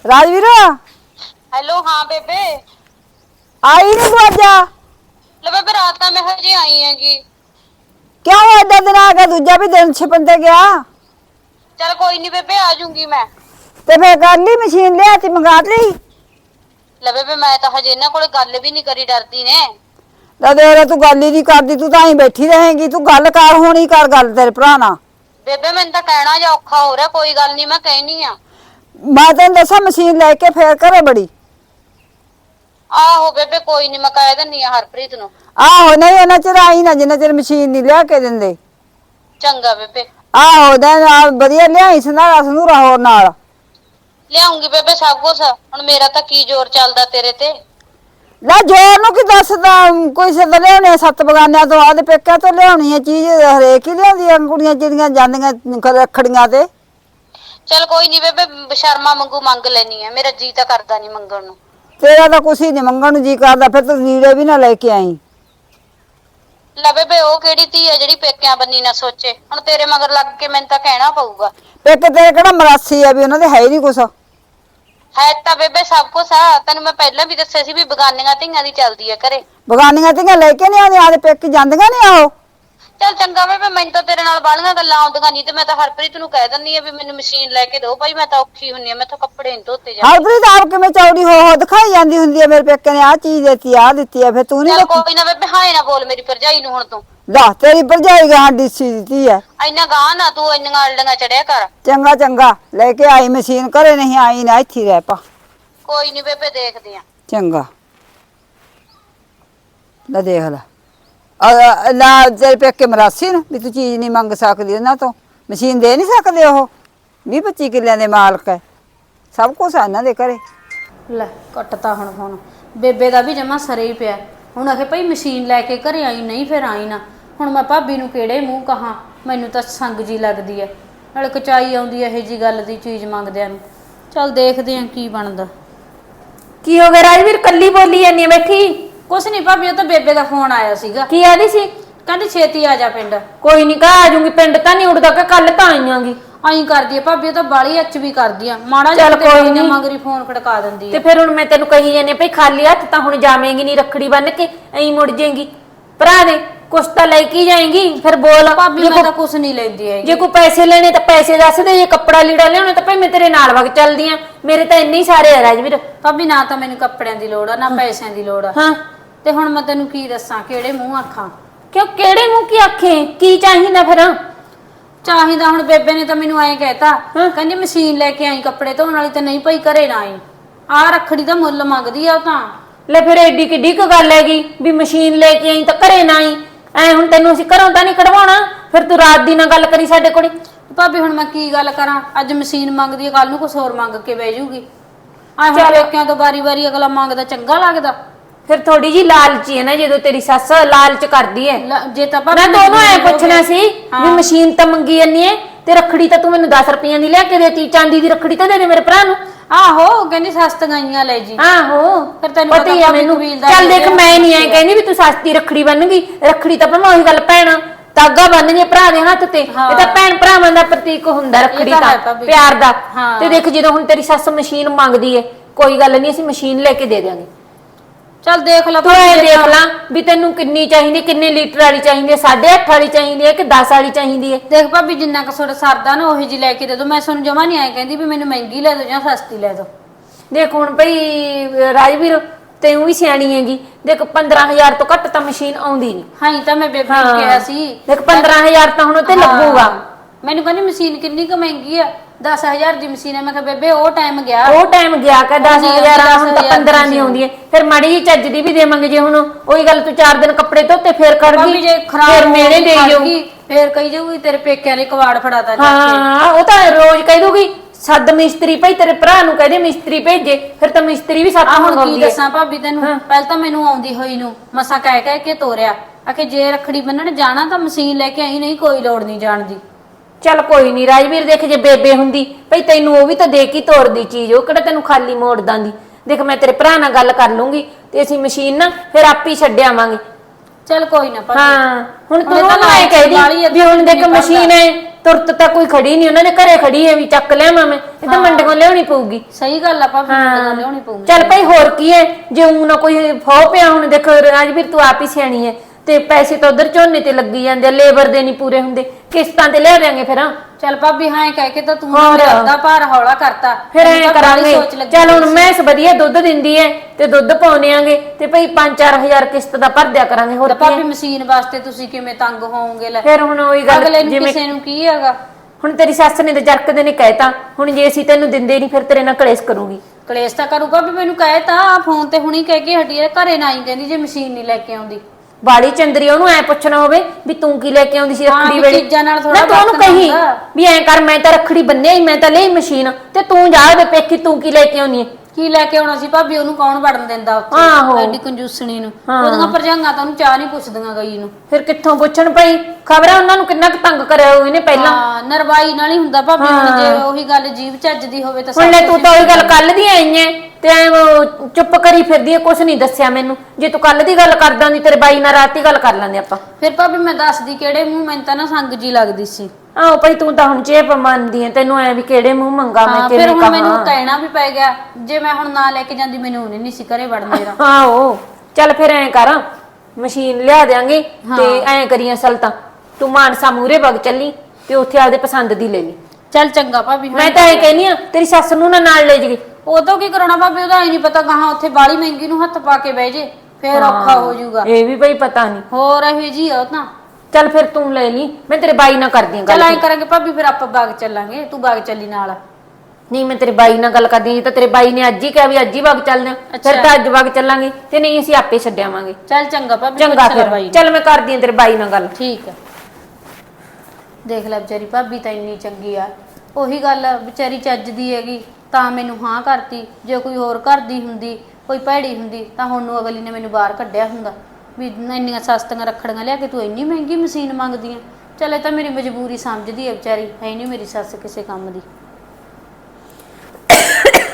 ਰਾਜਵੀਰ? ਹੈਲੋ ਹਾਂ ਬੇਬੇ। ਆਈ ਨਹੀਂ ਤੂੰ ਅੱਜ? ਲੈ ਬੇਬੇ ਰਾਤ ਤਾਂ ਮੈਂ ਹਜੇ ਆਈ ਹੈਗੀ। ਕਿਉਂ ਐਡਾ ਦਿਨ ਆ ਗਿਆ? ਦੂਜਾ ਵੀ ਦਿਨ ਛਿਪਣ ਤੇ ਗਿਆ? ਚੱਲ ਕੋਈ ਨਹੀਂ ਬੇਬੇ ਆ ਜਾਊਂਗੀ ਮੈਂ। ਤੇ ਫੇਰ ਕਰ ਲਈ ਮਸ਼ੀਨ ਲਿਆ ਤੇ ਮੰਗਾ ਲਈ ਲੈ ਬੇਬੇ ਮੈਂ ਤਾਂ ਹਜੇ ਇਹਨਾਂ ਕੋਲੇ ਗੱਲ ਵੀ ਨਹੀਂ ਕਰੀ ਡਰਦੀ ਨੇ। ਲੈ ਦੇ ਤੂੰ ਗੱਲ ਹੀ ਨਹੀਂ ਕਰਦੀ ਤੂੰ ਤਾਂ ਹੀ ਬੈਠੀ ਰਹੇਂਗੀ ਤੂੰ ਗੱਲ ਕਰ ਹੋਣੀ ਕਰ ਗੱਲ ਤੇਰੇ ਭਰਾ ਨਾਲ। ਬੇਬੇ ਮੈਨੂੰ ਤਾਂ ਕਹਿਣਾ ਜਾਂ ਔਖਾ ਹੋ ਰਿਹਾ ਕੋਈ ਗੱਲ ਨਹੀਂ ਮੈਂ ਕਹਿਨੀ ਆ। ਮੈਂ ਤੈਨੂੰ ਦੱਸਾਂ ਮਸ਼ੀਨ ਲੈ ਕੇ ਫੇਰ ਘਰੇ ਬੜੀ। ਆਹੋ ਬੇਬੇ ਕੋਈ ਨਹੀਂ ਮੈਂ ਕਹਿ ਦਿੰਨੀ ਆ ਹਰਪ੍ਰੀਤ ਨੂੰ। ਆਹੋ ਨਹੀਂ ਉਹਨਾਂ ਚਿਰ ਆਈ ਨਾ ਜਿੰਨਾ ਚਿਰ ਮਸ਼ੀਨ ਨਹੀਂ ਲਿਆ ਕੇ ਦਿੰਦੇ। ਚੰਗਾ ਬੇਬੇ। ਆਹੋ ਦਾ ਵਧੀਆ ਲਿਆਈ ਸੰਧਾਰਾ ਸੰਧੂਰਾ ਹੋਰ ਨਾਲ। ਲਿਆਉਂਗੀ ਬੇਬੇ ਸਭ ਕੁਝ ਹੁਣ ਮੇਰਾ ਤਾਂ ਕੀ ਜ਼ੋਰ ਚੱਲਦਾ ਤੇਰੇ ਤੇ? ਲੈ ਜੋਰ ਨੂੰ ਕੀ ਦੱਸਦਾ ਕੋਈ ਸਦ ਲਿਆਉਣੇ ਸੱਤ ਬਗਾਨਿਆਂ ਤੋਂ ਆਦੇ ਪੇਕਿਆਂ ਤੋਂ ਲਿਆਉਣੀ ਹੈ ਚੀਜ਼ ਹਰੇਕ ਹੀ ਲਿਆਉਂਦੀ ਆ ਕੁੜੀਆਂ ਜਿਹੜੀਆਂ ਜਾਂਦੀਆਂ ਰੱਖੜੀਆਂ ਤੇ। ਚਲ ਕੋਈ ਨਹੀਂ ਬੇਬੇ ਬਸ਼ਰਮਾ ਮੰਗੂ ਮੰਗ ਲੈਣੀ ਆ। ਮੇਰਾ ਜੀ ਤਾਂ ਕਰਦਾ ਨਹੀਂ ਮੰਗਣ ਨੂੰ। ਤੇਰਾ ਤਾਂ ਕੁਛ ਹੀ ਨਹੀਂ ਮੰਗਣ ਨੂੰ ਜੀ ਕਰਦਾ ਫਿਰ ਤੂੰ ਨੀੜੇ ਵੀ ਨਾ ਲੈ ਕੇ ਆਈ। ਲੈ ਬੇਬੇ ਉਹ ਕਿਹੜੀ ਧੀ ਆ ਜਿਹੜੀ ਪੇਕਿਆਂ ਬੰਨੀ ਨਾ ਸੋਚੇ? ਹੁਣ ਤੇਰੇ ਮਗਰ ਲੱਗ ਕੇ ਮੈਨੂੰ ਤਾਂ ਕਹਿਣਾ ਪਊਗਾ। ਪੇਕੇ ਤੇਰੇ ਕਿਹੜਾ ਮਰਾਸੀ ਆ ਵੀ ਉਹਨਾਂ ਦੇ ਹੈ ਹੀ ਨਹੀਂ ਕੁਛ? ਹੈ ਤਾਂ ਬੇਬੇ ਸਭ ਕੁਝ ਆ ਤੈਨੂੰ ਮੈਂ ਪਹਿਲਾਂ ਵੀ ਦੱਸਿਆ ਸੀ ਵੀ ਬਗਾਨੀਆਂ ਧੀਆਂ ਦੀ ਚੱਲਦੀ ਆ ਘਰੇ। ਬਗਾਨੀਆਂ ਤੇ ਲੈ ਕੇ ਨਹੀਂ ਆਉਂਦੇ ਆਦੇ ਪੇਕੇ ਜਾਂਦੀਆਂ ਨਹੀਂ ਆਓ ਚੱਲ ਚੰਗਾ ਬੇਬੇ ਮੈਨੂੰ ਤਾਂ ਤੇਰੇ ਨਾਲ ਬਾਲੀਆਂ ਗੱਲਾਂ ਆਉਂਦੀਆਂ ਨਹੀਂ ਤੇ ਮੈਂ ਤਾਂ ਹਰਪ੍ਰੀਤ ਨੂੰ ਕਹਿ ਦਿੰਦੀ ਆ ਵੀ ਮੈਨੂੰ ਮਸ਼ੀਨ ਲੈ ਕੇ ਦਿਓ ਭਾਈ ਮੈਂ ਤਾਂ ਔਖੀ ਹੁੰਨੀ ਆ ਮੈਥੋਂ ਕੱਪੜੇ ਨਹੀਂ ਧੋਤੇ ਜਾਂਦੇ। ਹਰਪ੍ਰੀਤ ਆਪ ਕਿਵੇਂ ਚੌੜੀ ਹੋ ਹੋ ਦਿਖਾਈ ਜਾਂਦੀ ਹੁੰਦੀ ਹੈ ਮੇਰੇ ਪੇਕੇ ਨੇ ਆਹ ਚੀਜ਼ ਦਿੱਤੀ ਆਹ ਦਿੱਤੀ ਆ ਫਿਰ ਤੂੰ ਨਹੀਂ ਚੱਲ ਕੋਈ ਨਾ ਬੇਬੇ ਹਾਏ ਨਾ ਬੋਲ ਮੇਰੀ ਭਰਜਾਈ ਨੂੰ ਹੁਣ ਤੂੰ। ਲਾ ਤੇਰੀ ਭਰਜਾਈ ਗਾ ਡੀਸੀ ਦਿੱਤੀ ਹੈ। ਇੰਨਾ ਗਾਹ ਨਾ ਤੂੰ ਇੰਨੀਆਂ ਅਲੜੀਆਂ ਚੜਿਆ ਕਰ। ਚੰਗਾ ਚੰਗਾ ਲੈ ਕੇ ਆਈ ਮਸ਼ੀਨ ਘਰੇ ਨਹੀਂ ਆਈ ਨਾ ਇੱਥੇ ਹੀ ਰਹਿ ਪਾ। ਕੋਈ ਨਹੀਂ ਬੇਬੇ ਦੇਖਦੀ ਆ ਚੰਗਾ। ਲੈ ਦੇਖ ਲੈ। ਆ ਨਾ ਤੇਰੇ ਪੇਕੇ ਮਰਾਸੀ ਨੂੰ ਵੀ ਤੂੰ ਚੀਜ਼ ਨਹੀਂ ਮੰਗ ਸਕਦੀ ਉਹਨਾਂ ਤੋਂ। ਮਸ਼ੀਨ ਦੇ ਨਹੀਂ ਸਕਦੇ ਉਹ। 20 25 ਕਿੱਲਿਆਂ ਦੇ ਮਾਲਕ ਹੈ ਸਭ ਕੁਝ ਆ ਇਹਨਾਂ ਦੇ ਘਰੇ। ਲੈ ਕੱਟਤਾ ਹੁਣ ਹੁਣ ਬੇਬੇ ਦਾ ਵੀ ਜਮਾ ਸਰੇ ਹੀ ਪਿਆ। ਹੁਣ ਆਖੇ ਭਈ ਮਸ਼ੀਨ ਲੈ ਕੇ ਘਰੇ ਆਈ ਨਹੀਂ ਫਿਰ ਆਈ ਨਾ। ਹੁਣ ਮੈਂ ਭਾਬੀ ਨੂੰ ਕਿਹੜੇ ਮੂੰਹ ਕਹਾਂ? ਮੈਨੂੰ ਤਾਂ ਸੰਗ ਜੀ ਲੱਗਦੀ ਐ। ਨਾਲ ਕਚਾਈ ਆਉਂਦੀ ਐ ਇਹ ਜੀ ਗੱਲ ਦੀ ਚੀਜ਼ ਮੰਗਦਿਆਂ ਨੂੰ। ਚੱਲ ਦੇਖਦੇ ਆਂ ਕੀ ਬਣਦਾ। ਕੀ ਹੋ ਗਿਆ ਰਾਜਵੀਰ? ਕੱਲੀ ਬੋਲੀ ਜਾਂਦੀ ਆ ਬੈਠੀ। ਕੁਛ ਨਹੀਂ ਭਾਬੀ ਉਹ ਤਾਂ ਬੇਬੇ ਦਾ ਫੋਨ ਆਇਆ ਸੀਗਾ। ਕੀ ਆਦੀ ਸੀ? ਕਹਿੰਦੀ ਛੇਤੀ ਆ ਜਾ ਪਿੰਡ। ਕੋਈ ਨਹੀਂ ਕਾ ਆ ਜੂੰਗੀ ਪਿੰਡ ਤਾਂ ਨਹੀਂ ਉੜਦਾ ਕਿ ਕੱਲ ਤਾਂ ਆਈਆਂਗੀ ਆਈ ਕਰਦੀ ਐ ਭਾਬੀ ਉਹ ਤਾਂ ਬਾਲੀ ਅੱਚ ਵੀ ਕਰਦੀ ਆ। ਮਾੜਾ ਚੱਲ ਜਿਹਾ ਕੋਈ ਕੋਈ ਨੀ। ਮਗਰੀ ਫੋਨ ਖੜਕਾ ਦਿੰਦੀ ਤੇ ਫਿਰ ਹੁਣ ਮੈਂ ਤੈਨੂੰ ਕਹੀ ਜਾਂਦੀ ਭਈ ਖਾਲੀ ਹੱਥ ਤਾਂ ਹੁਣ ਜਾਵੇਂਗੀ ਨਹੀਂ ਰੱਖੜੀ ਬੰਨ ਕੇ ਐਂ ਮੁੜ ਜਾਏਗੀ ਭਰਾ ਦੇ ਕੁਛ ਤਾਂ ਲੈ ਕੇ ਹੀ ਜਾਏਗੀ ਫਿਰ ਬੋਲ। ਭਾਬੀ ਜੇ ਮੈਂ ਤਾਂ ਕੁਛ ਨਹੀਂ ਲੈਂਦੀ ਹੈਗੀ। ਜੇ ਕੋਈ ਪੈਸੇ ਲੈਣੇ ਤਾਂ ਪੈਸੇ ਦੱਸ ਦੇ ਜੇ ਕੱਪੜਾ ਲੀੜਾ ਲਿਆਉਣਾ ਤਾਂ ਭਈ ਮੈਂ ਤੇਰੇ ਨਾਲ ਵਗ ਚੱਲਦੀ ਆ। ਮੇਰੇ ਤਾਂ ਇੰਨੇ ਹੀ ਸਾਰੇ ਆ ਰਾਜਵੀਰ। ਭਾਬੀ ਨਾ ਤਾਂ ਮੈਨੂੰ ਕੱਪੜਿਆਂ ਦੀ ਲੋੜ ਆ ਨਾ ਪੈਸਿਆਂ ਦੀ ਲੋੜ ਆ। ਹਾਂ। ਤੇ ਹੁਣ ਮੈਂ ਤੈਨੂੰ ਕੀ ਦੱਸਾਂ ਕਿਹੜੇ ਮੂੰਹ ਆਖਾਂ? ਕਿਉਂ ਕਿਹੜੇ ਮੂੰਹ ਕੀ ਆਖੇ? ਕੀ ਚਾਹੀਦਾ ਫਿਰ? ਚਾਹੀਦਾ ਹੁਣ ਬੇਬੇ ਨੇ ਤਾਂ ਮੈਨੂੰ ਐਂ ਕਹਿਤਾ ਕਹਿੰਦੀ ਮਸ਼ੀਨ ਲੈ ਕੇ ਆਈ ਕੱਪੜੇ ਧੋਣ ਵਾਲੀ ਤੇ ਨਹੀਂ ਪਈ ਘਰੇ ਨਾ ਆਈ। ਆ ਰੱਖੜੀ ਦਾ ਮੁੱਲ ਮੰਗਦੀ ਆ ਉਹ ਤਾਂ। ਲੈ ਫਿਰ ਐਡੀ ਕਿੱਡੀ ਕੁ ਗੱਲ ਹੈਗੀ ਵੀ ਮਸ਼ੀਨ ਲੈ ਕੇ ਆਈ ਤਾਂ ਘਰੇ ਨਾ ਆਈ। ਐ ਹੁਣ ਤੈਨੂੰ ਅਸੀਂ ਘਰੋਂ ਤਾਂ ਨਹੀਂ ਕਢਵਾਉਣਾ? ਫਿਰ ਤੂੰ ਰਾਤ ਦੀ ਨਾ ਗੱਲ ਕਰੀ ਸਾਡੇ ਕੋਲ। ਭਾਬੀ ਹੁਣ ਮੈਂ ਕੀ ਗੱਲ ਕਰਾਂ? ਅੱਜ ਮਸ਼ੀਨ ਮੰਗਦੀ ਆ ਕੱਲ ਨੂੰ ਕੁਝ ਹੋਰ ਮੰਗ ਕੇ ਬਹਿ ਜੂਗੀ। ਆਹ ਹੁਣ ਪੇਕਿਆਂ ਤੋਂ ਵਾਰੀ-ਵਾਰੀ ਅਗਲਾ ਮੰਗਦਾ ਚੰਗਾ ਲੱਗਦਾ। ਫਿਰ ਥੋੜੀ ਜੀ ਲਾਲਚੀ ਹੈ ਨਾ ਜਦੋਂ ਤੇਰੀ ਸੱਸ ਲਾਲਚ ਕਰਦੀ ਹੈ। ਲੈ, ਜੇ ਤਾਂ ਭਾਬੀ ਮੈਂ ਦੋਨੋਂ ਐ ਮਜਬੂਰ ਹੋ ਪੁੱਛਣਾ ਗਏ। ਸੀ ਵੀ ਮਸ਼ੀਨ ਤਾਂ ਮੰਗੀ ਜੰਨੀ ਐ ਤੇ ਰੱਖੜੀ ਤਾਂ ਤੂੰ ਮੈਨੂੰ 10 ਰੁਪਈਆਂ ਦੀ ਲਿਆ ਕੇ ਦੇਤੀ ਚਾਂਦੀ ਦੀ ਰੱਖੜੀ ਤਾਂ ਦੇ ਦੇ ਮੇਰੇ ਭਰਾ ਨੂੰ। ਆਹੋ ਕਹਿੰਦੀ ਸਸਤ ਗਾਈਆਂ ਲੈ ਜੀ। ਆਹੋ ਫਿਰ ਤੈਨੂੰ ਪਤਾ ਹੀ ਆ ਭਾਵੇਂ ਮੈਨੂੰ। ਕਬੀਲਦਾਰੀ ਚੱਲ ਦੇਖ ਦੇ ਮੈਂ ਨਹੀਂ ਐ ਕਹਿੰਦੀ ਵੀ ਤੂੰ ਸਸਤੀ ਰੱਖੜੀ ਬੰਨ ਗਈ। ਰੱਖੜੀ ਤਾਂ ਭਾਵੇਂ ਉਹੀ ਗੱਲ ਭੈਣ ਤਾਗਾ ਬੰਨ ਜੇ ਭਰਾ ਦੇ ਹੱਥ ਤੇ। ਇਹ ਤਾਂ ਭੈਣ ਭਰਾਵਾਂ ਦਾ ਪ੍ਰਤੀਕ ਹੁੰਦਾ ਰੱਖੜੀ ਤਾਂ ਹੈ ਤਾਂ ਭਾਬੀ। ਪਿਆਰ ਦਾ। ਹਾਂ। ਤੇ ਦੇਖ ਜਦੋਂ ਹੁਣ ਤੇਰੀ ਸੱਸ ਮਸ਼ੀਨ ਮੰਗਦੀ ਏ ਕੋਈ ਗੱਲ ਨਹੀਂ ਅਸੀਂ ਮਸ਼ੀਨ ਲੈ ਕੇ ਦੇ ਦਿਆਂਗੇ। ਚੱਲ ਦੇਖ ਲੈ ਤੂੰ ਇਹ ਦੇਖ ਲਾ। ਵੀ ਤੈਨੂੰ ਕਿੰਨੀ ਚਾਹੀਦੀ ਕਿੰਨੇ ਲੀਟਰ ਵਾਲੀ ਚਾਹੀਦੀ ਹੈ 8.5 ਵਾਲੀ ਚਾਹੀਦੀ ਹੈ ਕਿ 10 ਵਾਲੀ ਚਾਹੀਦੀ ਹੈ? ਦੇਖ ਭਾਬੀ ਜਿੰਨਾ ਕੁ ਤੁਹਾਡਾ ਸਰਦਾ ਨਾ ਉਹੀ ਜੀ ਲੈ ਕੇ ਦੇ ਦੋ। ਮੈਂ ਤੁਹਾਨੂੰ ਜਮਾ ਨਹੀਂ ਆਏ ਕਹਿੰਦੀ ਵੀ ਮੈਨੂੰ ਮਹਿੰਗੀ ਲੈ ਦੋ ਜਾਂ ਸਸਤੀ ਲੈ ਦੋ। ਦੇਖ ਹੁਣ ਭਈ ਰਾਜਵੀਰ ਤੈਨੂੰ ਵੀ ਸਿਆਣੀ ਹੈਗੀ। ਦੇਖ 15000 ਤੋਂ ਘੱਟ ਤਾਂ ਮਸ਼ੀਨ ਆਉਂਦੀ ਨਹੀਂ। ਹਾਂ ਤਾਂ ਮੈਂ ਨੂੰ ਕਿਹਾ ਸੀ। ਦੇਖ 15000 ਤਾਂ ਹੁਣ ਉੱਤੇ ਲੱਗੂਗਾ। ਮੈਨੂੰ ਕਹਿੰਦੀ ਮਸ਼ੀਨ ਕਿੰਨੀ ਕੁ ਮਹਿੰਗੀ ਆ। 10000 ਦੀ ਮਸ਼ੀਨ ਹੈ ਮੈਂ ਕਿਹਾ ਬੇਬੇ ਉਹ ਟਾਈਮ ਗਿਆ। ਉਹ ਟਾਈਮ ਗਿਆ ਕਿ 10000 ਆ ਹੁਣ ਤਾਂ 10,000 15 ਦੀ ਆਉਂਦੀ ਹੈ। ਫਿਰ ਮਾੜੀ ਜੀ ਚੱਜ ਦੀ ਵੀ ਦੇਵਾਂਗੇ ਜੇ ਹੁਣ। ਉਹੀ ਗੱਲ ਤੂੰ 4 ਦਿਨ ਕੱਪੜੇ ਧੋਤੇ ਫੇਰ ਕਰ ਗਈ। ਫਿਰ ਮੇਰੇ ਗਈ, ਦੇ ਖੜ ਜਾਊ। ਗਈ, ਫੇਰ ਕਹੀ ਜਾਊਗੀ ਤੇਰੇ ਪੇਕਿਆਂ ਨੇ ਕਵਾੜ ਫੜਾਤਾ ਹਾਂ ਉਹ ਤਾਂ ਰੋਜ਼ ਕਹਿ ਦੂਗੀ ਸੱਦ ਮਿਸਤਰੀ ਭਾਈ ਤੇਰੇ ਭਰਾ ਨੂੰ ਕਹਦੇ ਮਿਸਤਰੀ ਭੇਜੇ ਫਿਰ ਤਾਂ ਮਿਸਤਰੀ ਵੀ ਸਾਥੋਂ ਹੁਣ ਕੀ ਦੱਸਾਂ ਭਾਬੀ ਤੈਨੂੰ? ਪਹਿਲਾਂ ਤਾਂ ਮੈਨੂੰ ਆਉਂਦੀ ਹੋਈ ਨੂੰ ਮਸਾ ਕਹਿ ਕਹਿ ਕੇ ਤੋਰਿਆ। ਆਖੇ ਜੇ ਰੱਖੜੀ ਬੰਨਣ ਜਾਣਾ ਤਾਂ ਮਸ਼ੀਨ ਲੈ ਕੇ ਆਈ ਨਹੀਂ ਕੋਈ ਲੋੜ ਨਹੀਂ ਜਾਣ ਦੀ। ਚੱਲ ਕੋਈ ਨਹੀਂ ਰਾਜਵੀਰ ਦੇਖ ਜੇ ਬੇਬੇ ਹੁੰਦੀ ਭਈ ਤੈਨੂੰ ਉਹ ਵੀ ਤਾਂ ਦੇ ਕੇ ਹੀ ਤੋਰਦੀ ਚੀਜ਼ ਉਹ ਕਿਹੜਾ ਤੈਨੂੰ ਖਾਲੀ ਮੋੜ ਦਾਂਦੀ। ਦੇਖ ਮੈਂ ਤੇਰੇ ਭਰਾ ਨਾਲ ਗੱਲ ਕਰ ਲੂੰਗੀ ਤੇ ਅਸੀਂ ਮਸ਼ੀਨ ਨਾ ਫਿਰ ਆਪੇ ਹੀ ਛੱਡ ਆਵਾਂਗੇ। ਚੱਲ ਕੋਈ ਨਾ ਭਾਬੀ। ਹਾਂ ਹੁਣ ਤੂੰ ਉਹਨੇ ਤਾਂ ਉਹਨੂੰ ਐ ਲਾਲਚ ਵਾਲੀ ਕਹਿਦੀ ਹੈ, ਵੀ ਹੁਣ ਦੇਖ ਮਸ਼ੀਨ ਹੈ ਤੁਰਤ ਤਾਂ ਕੋਈ ਖੜੀ ਨਹੀਂ ਉਹਨਾਂ ਦੇ ਘਰੇ ਖੜੀ ਹੈ ਵੀ ਚੱਕ ਲਿਆਵਾਂ ਮੈਂ ਇਹ ਤਾਂ ਮੰਡੀੋਂ ਲਿਆਉਣੀ ਪਊਗੀ। ਸਹੀ ਗੱਲ ਆ ਭਾਬੀ ਤਾਂ ਲਿਆਉਣੀ ਪਊਗੀ। ਚੱਲ ਭਾਈ ਹੋਰ ਕੀ ਹੈ ਜੇ ਊਂ ਨਾ ਕੋਈ ਫੋ ਪਿਆ ਹੁਣ ਦੇਖ ਰਾਜਵੀਰ ਤੂੰ ਆਪ ਹੀ ਸਿਆਣੀ ਹੈ ਤੇ ਪੈਸੇ ਤਾਂ ਉਧਰ ਝੋਨੇ ਤੇ ਲੱਗੀ ਜਾਂਦੇ ਆ ਲੇਬਰ ਦੇ ਨਹੀਂ ਪੂਰੇ ਹੁੰਦੇ। ਕਿਸ਼ਤਾਂ ਤੇ ਲਿਆ ਦਿਆਂਗੇ ਫਿਰ। ਚੱਲ ਭਾਬੀ ਹਾਂ ਇਹ ਕਹਿ ਕੇ ਤਾਂ ਤੂੰ ਹੋਰ। ਮੇਰਾ ਅੱਧਾ ਭਾਰ ਹੌਲਾ ਕਰਤਾ। ਫਿਰ ਮੈਨੂੰ ਐ ਤਾਂ ਬੜੀ ਕਰਾਂਗੇ। ਸੋਚ ਲੱਗੀ ਚੱਲ ਹੁਣ। ਮੈਂਸ ਵਧੀਆ ਦੁੱਧ ਦਿੰਦੀ ਐ ਤੇ ਦੁੱਧ ਪਾਉਣੇ ਆਂਗੇ ਤੇ ਭਾਈ 5-4000 ਕਿਸ਼ਤ ਦਾ ਭਰ ਦਿਆ ਕਰਾਂਗੇ ਹੋਰ ਤਾਂ ਕੀ ਹੈ? ਭਾਬੀ ਮਸ਼ੀਨ ਵਾਸਤੇ ਤੁਸੀਂ ਕਿਵੇਂ ਤੰਗ ਹੋਵੋਗੇ ਲੈ? ਫਿਰ ਹੁਣ ਉਹੀ ਗੱਲ ਅਗਲੇ ਨੂੰ ਜਿਵੇਂ ਕਿਸੇ ਨੂੰ ਕੀ ਹੈਗਾ? ਹੁਣ ਤੇਰੀ ਸੱਸ ਨੇ ਤਾਂ ਜਰਕਦੇ ਨੇ ਕਹਿਤਾ ਹੁਣ ਜੇ ਅਸੀਂ ਤੈਨੂੰ ਦਿੰਦੇ ਨਹੀਂ ਫਿਰ ਤੇਰੇ ਨਾਲ ਕਲੇਸ਼ ਕਰੂਗੀ। ਕਲੇਸ਼ ਤਾਂ ਕਰੂਗਾ ਵੀ ਮੈਨੂੰ ਕਹੇ ਤਾਂ ਆ ਫੋਨ ਤੇ ਹੁਣੀ ਕਹਿ ਕੇ ਹਟੀ ਐ ਘਰੇ ਨਾ ਆਈ ਕਹਿੰਦੀ ਜੇ ਮਸ਼ੀਨ ਨਹੀਂ ਲੈ ਕੇ ਆਉਂਦੀ। ਬਾੜੀ ਚੰਦਰੀ ਉਹਨੂੰ ਐ ਪੁੱਛਣਾ ਹੋਵੇ ਵੀ ਤੂੰ ਕੀ ਲੈ ਕੇ ਆਉਂਦੀ ਸੀ ਹਾਂ, ਰੱਖੜੀ ਵੀ ਵੇਲੇ? ਚੀਜ਼ਾਂ ਨਾਲ ਥੋੜ੍ਹਾ ਨਾ ਤੂੰ ਉਹਨੂੰ ਵਰਤਣਾ ਕਹੀ ਹੁੰਦਾ। ਵੀ ਐ ਕਰ ਮੈਂ ਤਾਂ ਰੱਖੜੀ ਬੰਨਿਆ ਹੀ ਮੈਂ ਤਾਂ ਲਈ ਮਸ਼ੀਨ ਤੇ ਤੂੰ ਜਾ ਉਹਦੇ ਪੇਖੀ ਤੂੰ ਕੀ ਲੈ ਕੇ ਆਉਣੀ ਹੈ ਕੀ ਲੈ ਕੇ ਆਉਣਾ ਸੀ ਭਾਬੀ? ਉਹਨੂੰ ਕੌਣ ਵੜਨ ਦਿੰਦਾ ਆਹੋ। ਉੱਥੇ ਐਡੀ ਕੰਜੂਸਣੀ ਨੂੰ। ਉਹਦੀਆਂ ਭਰਜਾਈਆਂ ਤਾਂ ਉਹਨੂੰ ਚਾਹ ਨਹੀਂ ਪੁੱਛਦੀਆਂ ਗਈ ਨੂੰ। ਫਿਰ ਕਿੱਥੋਂ ਪੁੱਛਣ ਪਈ ਖਬਰ ਹੈ ਉਹਨਾਂ ਨੂੰ ਕਿੰਨਾ ਕੁ ਤੰਗ ਕਰਿਆ ਹੋਇਆ ਇਹਨੇ ਪਹਿਲਾਂ। ਹਾਂ ਨਰਵਾਈ ਨਾਲ ਹੀ ਹੁੰਦਾ ਭਾਬੀ ਹੁਣ ਜੇ ਉਹੀ ਗੱਲ ਜੀਵ ਚੱਜਦੀ ਹੋਵੇ ਤਾਂ ਹੁਣ ਲੈ ਤੂੰ ਤਾਂ ਉਹੀ ਗੱਲ ਕੱਲ ਦੀ ਆਈ ਐ ਤੇ ਐਂ ਉਹ ਚੁੱਪ ਕਰੀ ਫਿਰਦੀ ਐ ਕੁਛ ਨਹੀਂ ਦੱਸਿਆ ਮੈਨੂੰ। ਜੇ ਤੂੰ ਕੱਲ ਦੀ ਗੱਲ ਕਰਦਾ ਨਹੀਂ ਤੇਰੇ ਬਾਈ ਨਾਲ ਰਾਤੀ ਗੱਲ ਕਰ ਲੈਂਦੇ ਆਪਾਂ। ਫਿਰ ਭਾਬੀ ਮੈਂ ਦੱਸਦੀ ਕਿਹੜੇ ਮੂੰਹ ਮੈਨੂੰ ਤਾਂ ਨਾ ਸੰਗ ਜੀ ਲੱਗਦੀ ਸੀ। ਆਹੋ ਭਾਈ ਤੂੰ ਤਾਂ ਹੁਣ ਚੇਪ ਮੰਨਦੀ ਐ ਤੈਨੂੰ ਐ ਵੀ ਕਿਹੜੇ ਮੂੰਹ ਮੰਗਾ ਮੈਂ ਹਾਂ ਫਿਰ ਕਿਵੇਂ ਹੁਣ ਮੈਨੂੰ ਕਹਾਂ ਕਹਿਣਾ ਵੀ ਪੈ ਗਿਆ ਜੇ ਮੈਂ ਹੁਣ ਨਾ ਲੈ ਕੇ ਜਾਂਦੀ ਮੈਨੂੰ ਉਹਨੇ ਨਹੀਂ ਸੀ ਘਰੇ ਵੜਨ ਦੇਣਾ। ਆਹੋ ਚੱਲ ਫਿਰ ਐਂ ਕਰ ਮਸ਼ੀਨ ਲਿਆ ਦੇਾਂਗੇ ਤੇ ਐਂ ਕਰੀਏ ਅਸਲ ਤਾਂ ਤੂੰ ਮਾਨਸਾ ਮੂਰੇ ਵਗ ਚੱਲੀ ਤੇ ਉੱਥੇ ਆਪਦੇ ਪਸੰਦ ਦੀ ਲੈ ਲਈ। ਚੱਲ ਚੰਗਾ ਭਾਬੀ ਮੈਂ ਤਾਂ ਐਂ ਕਹਿੰਨੀ ਆ ਤੇਰੀ ਸੱਸ ਨੂੰ ਨਾ ਨਾਲ ਲੈ ਉਹ ਤੋਂ ਕੀ ਕਰਾਉਣਾ ਭਾਬੀ ਉਹਦਾ ਨਹੀਂ ਪਤਾ ਕਹਾਂ ਉੱਥੇ ਬਾਲੀ ਮਹਿੰਗੀ ਨੂੰ ਹੱਥ ਪਾ ਕੇ ਬਹਿ ਜੇ ਫੇਰ ਔਖਾ ਹੋ ਜਾਊਗਾ। ਇਹ ਵੀ ਭਾਈ ਪਤਾ ਨਹੀਂ ਹੋਰ ਇਹ ਜੀ ਆ ਉਹ ਤਾਂ। ਚੱਲ ਫਿਰ ਤੂੰ ਲੈ ਲਈ ਮੈਂ ਤੇਰੇ ਬਾਈ ਨਾਲ ਕਰਦੀ ਆਂ ਗੱਲ ਚੱਲ ਐਂ ਕਰਾਂਗੇ ਭਾਬੀ ਫਿਰ ਆਪਾਂ ਬਾਗ ਚੱਲਾਂਗੇ ਤੂੰ ਬਾਗ ਚੱਲੀ ਨਾਲ। ਨਹੀਂ ਮੈਂ ਤੇਰੇ ਬਾਈ ਨਾਲ ਗੱਲ ਕਰਦੀ ਆਂ, ਜੇ ਤਾਂ ਤੇਰੇ ਬਾਈ ਨੇ ਅੱਜ ਹੀ ਕਿਹਾ ਵੀ ਅੱਜ ਹੀ ਵਗ ਚੱਲਦੇ ਆਂ, ਫਿਰ ਤਾਂ ਅੱਜ ਵਗ ਚੱਲਾਂਗੇ ਤੇ ਨਹੀਂ ਅਸੀਂ ਆਪੇ ਛੱਡਿਆਵਾਂਗੇ ਚੱਲ ਚੰਗਾ ਭਾਬੀ ਚੰਗਾ ਬਾਈ ਫਿਰ। ਚੱਲ ਮੈਂ ਕਰਦੀ ਆਂ ਤੇਰੇ ਬਾਈ ਨਾਲ ਗੱਲ। ਠੀਕ ਹੈ ਦੇਖ ਲੈ ਵਿਚਾਰੀ ਭਾਬੀ ਤਾਂ ਇੰਨੀ ਚੰਗੀ ਆ। ਉਹੀ ਗੱਲ ਆ, ਵਿਚਾਰੀ ਚੱਜ ਦੀ ਹੈਗੀ ਤਾਂ ਮੈਨੂੰ ਹਾਂ ਕਰਤੀ। ਜੇ ਕੋਈ ਹੋਰ ਘਰ ਦੀ ਹੁੰਦੀ ਕੋਈ ਭੈੜੀ ਹੁੰਦੀ ਤਾਂ ਹੁਣ ਨੂੰ ਅਗਲੀ ਨੇ ਮੈਨੂੰ ਬਾਹਰ ਕੱਢਿਆ ਹੁੰਦਾ। ਵੀ ਇੰਨੀਆਂ ਸਸਤੀਆਂ ਰੱਖੜੀਆਂ ਲਿਆ ਕੇ ਤੂੰ ਇੰਨੀ ਮਹਿੰਗੀ ਮਸ਼ੀਨ ਮੰਗਦੀ ਆ। ਚਲੇ ਤਾਂ ਮੇਰੀ ਮਜਬੂਰੀ ਸਮਝਦੀ ਹੈ ਵਿਚਾਰੀ ਹੈ ਨਹੀਂ ਮੇਰੀ ਸੱਸ ਕਿਸੇ ਕੰਮ ਦੀ।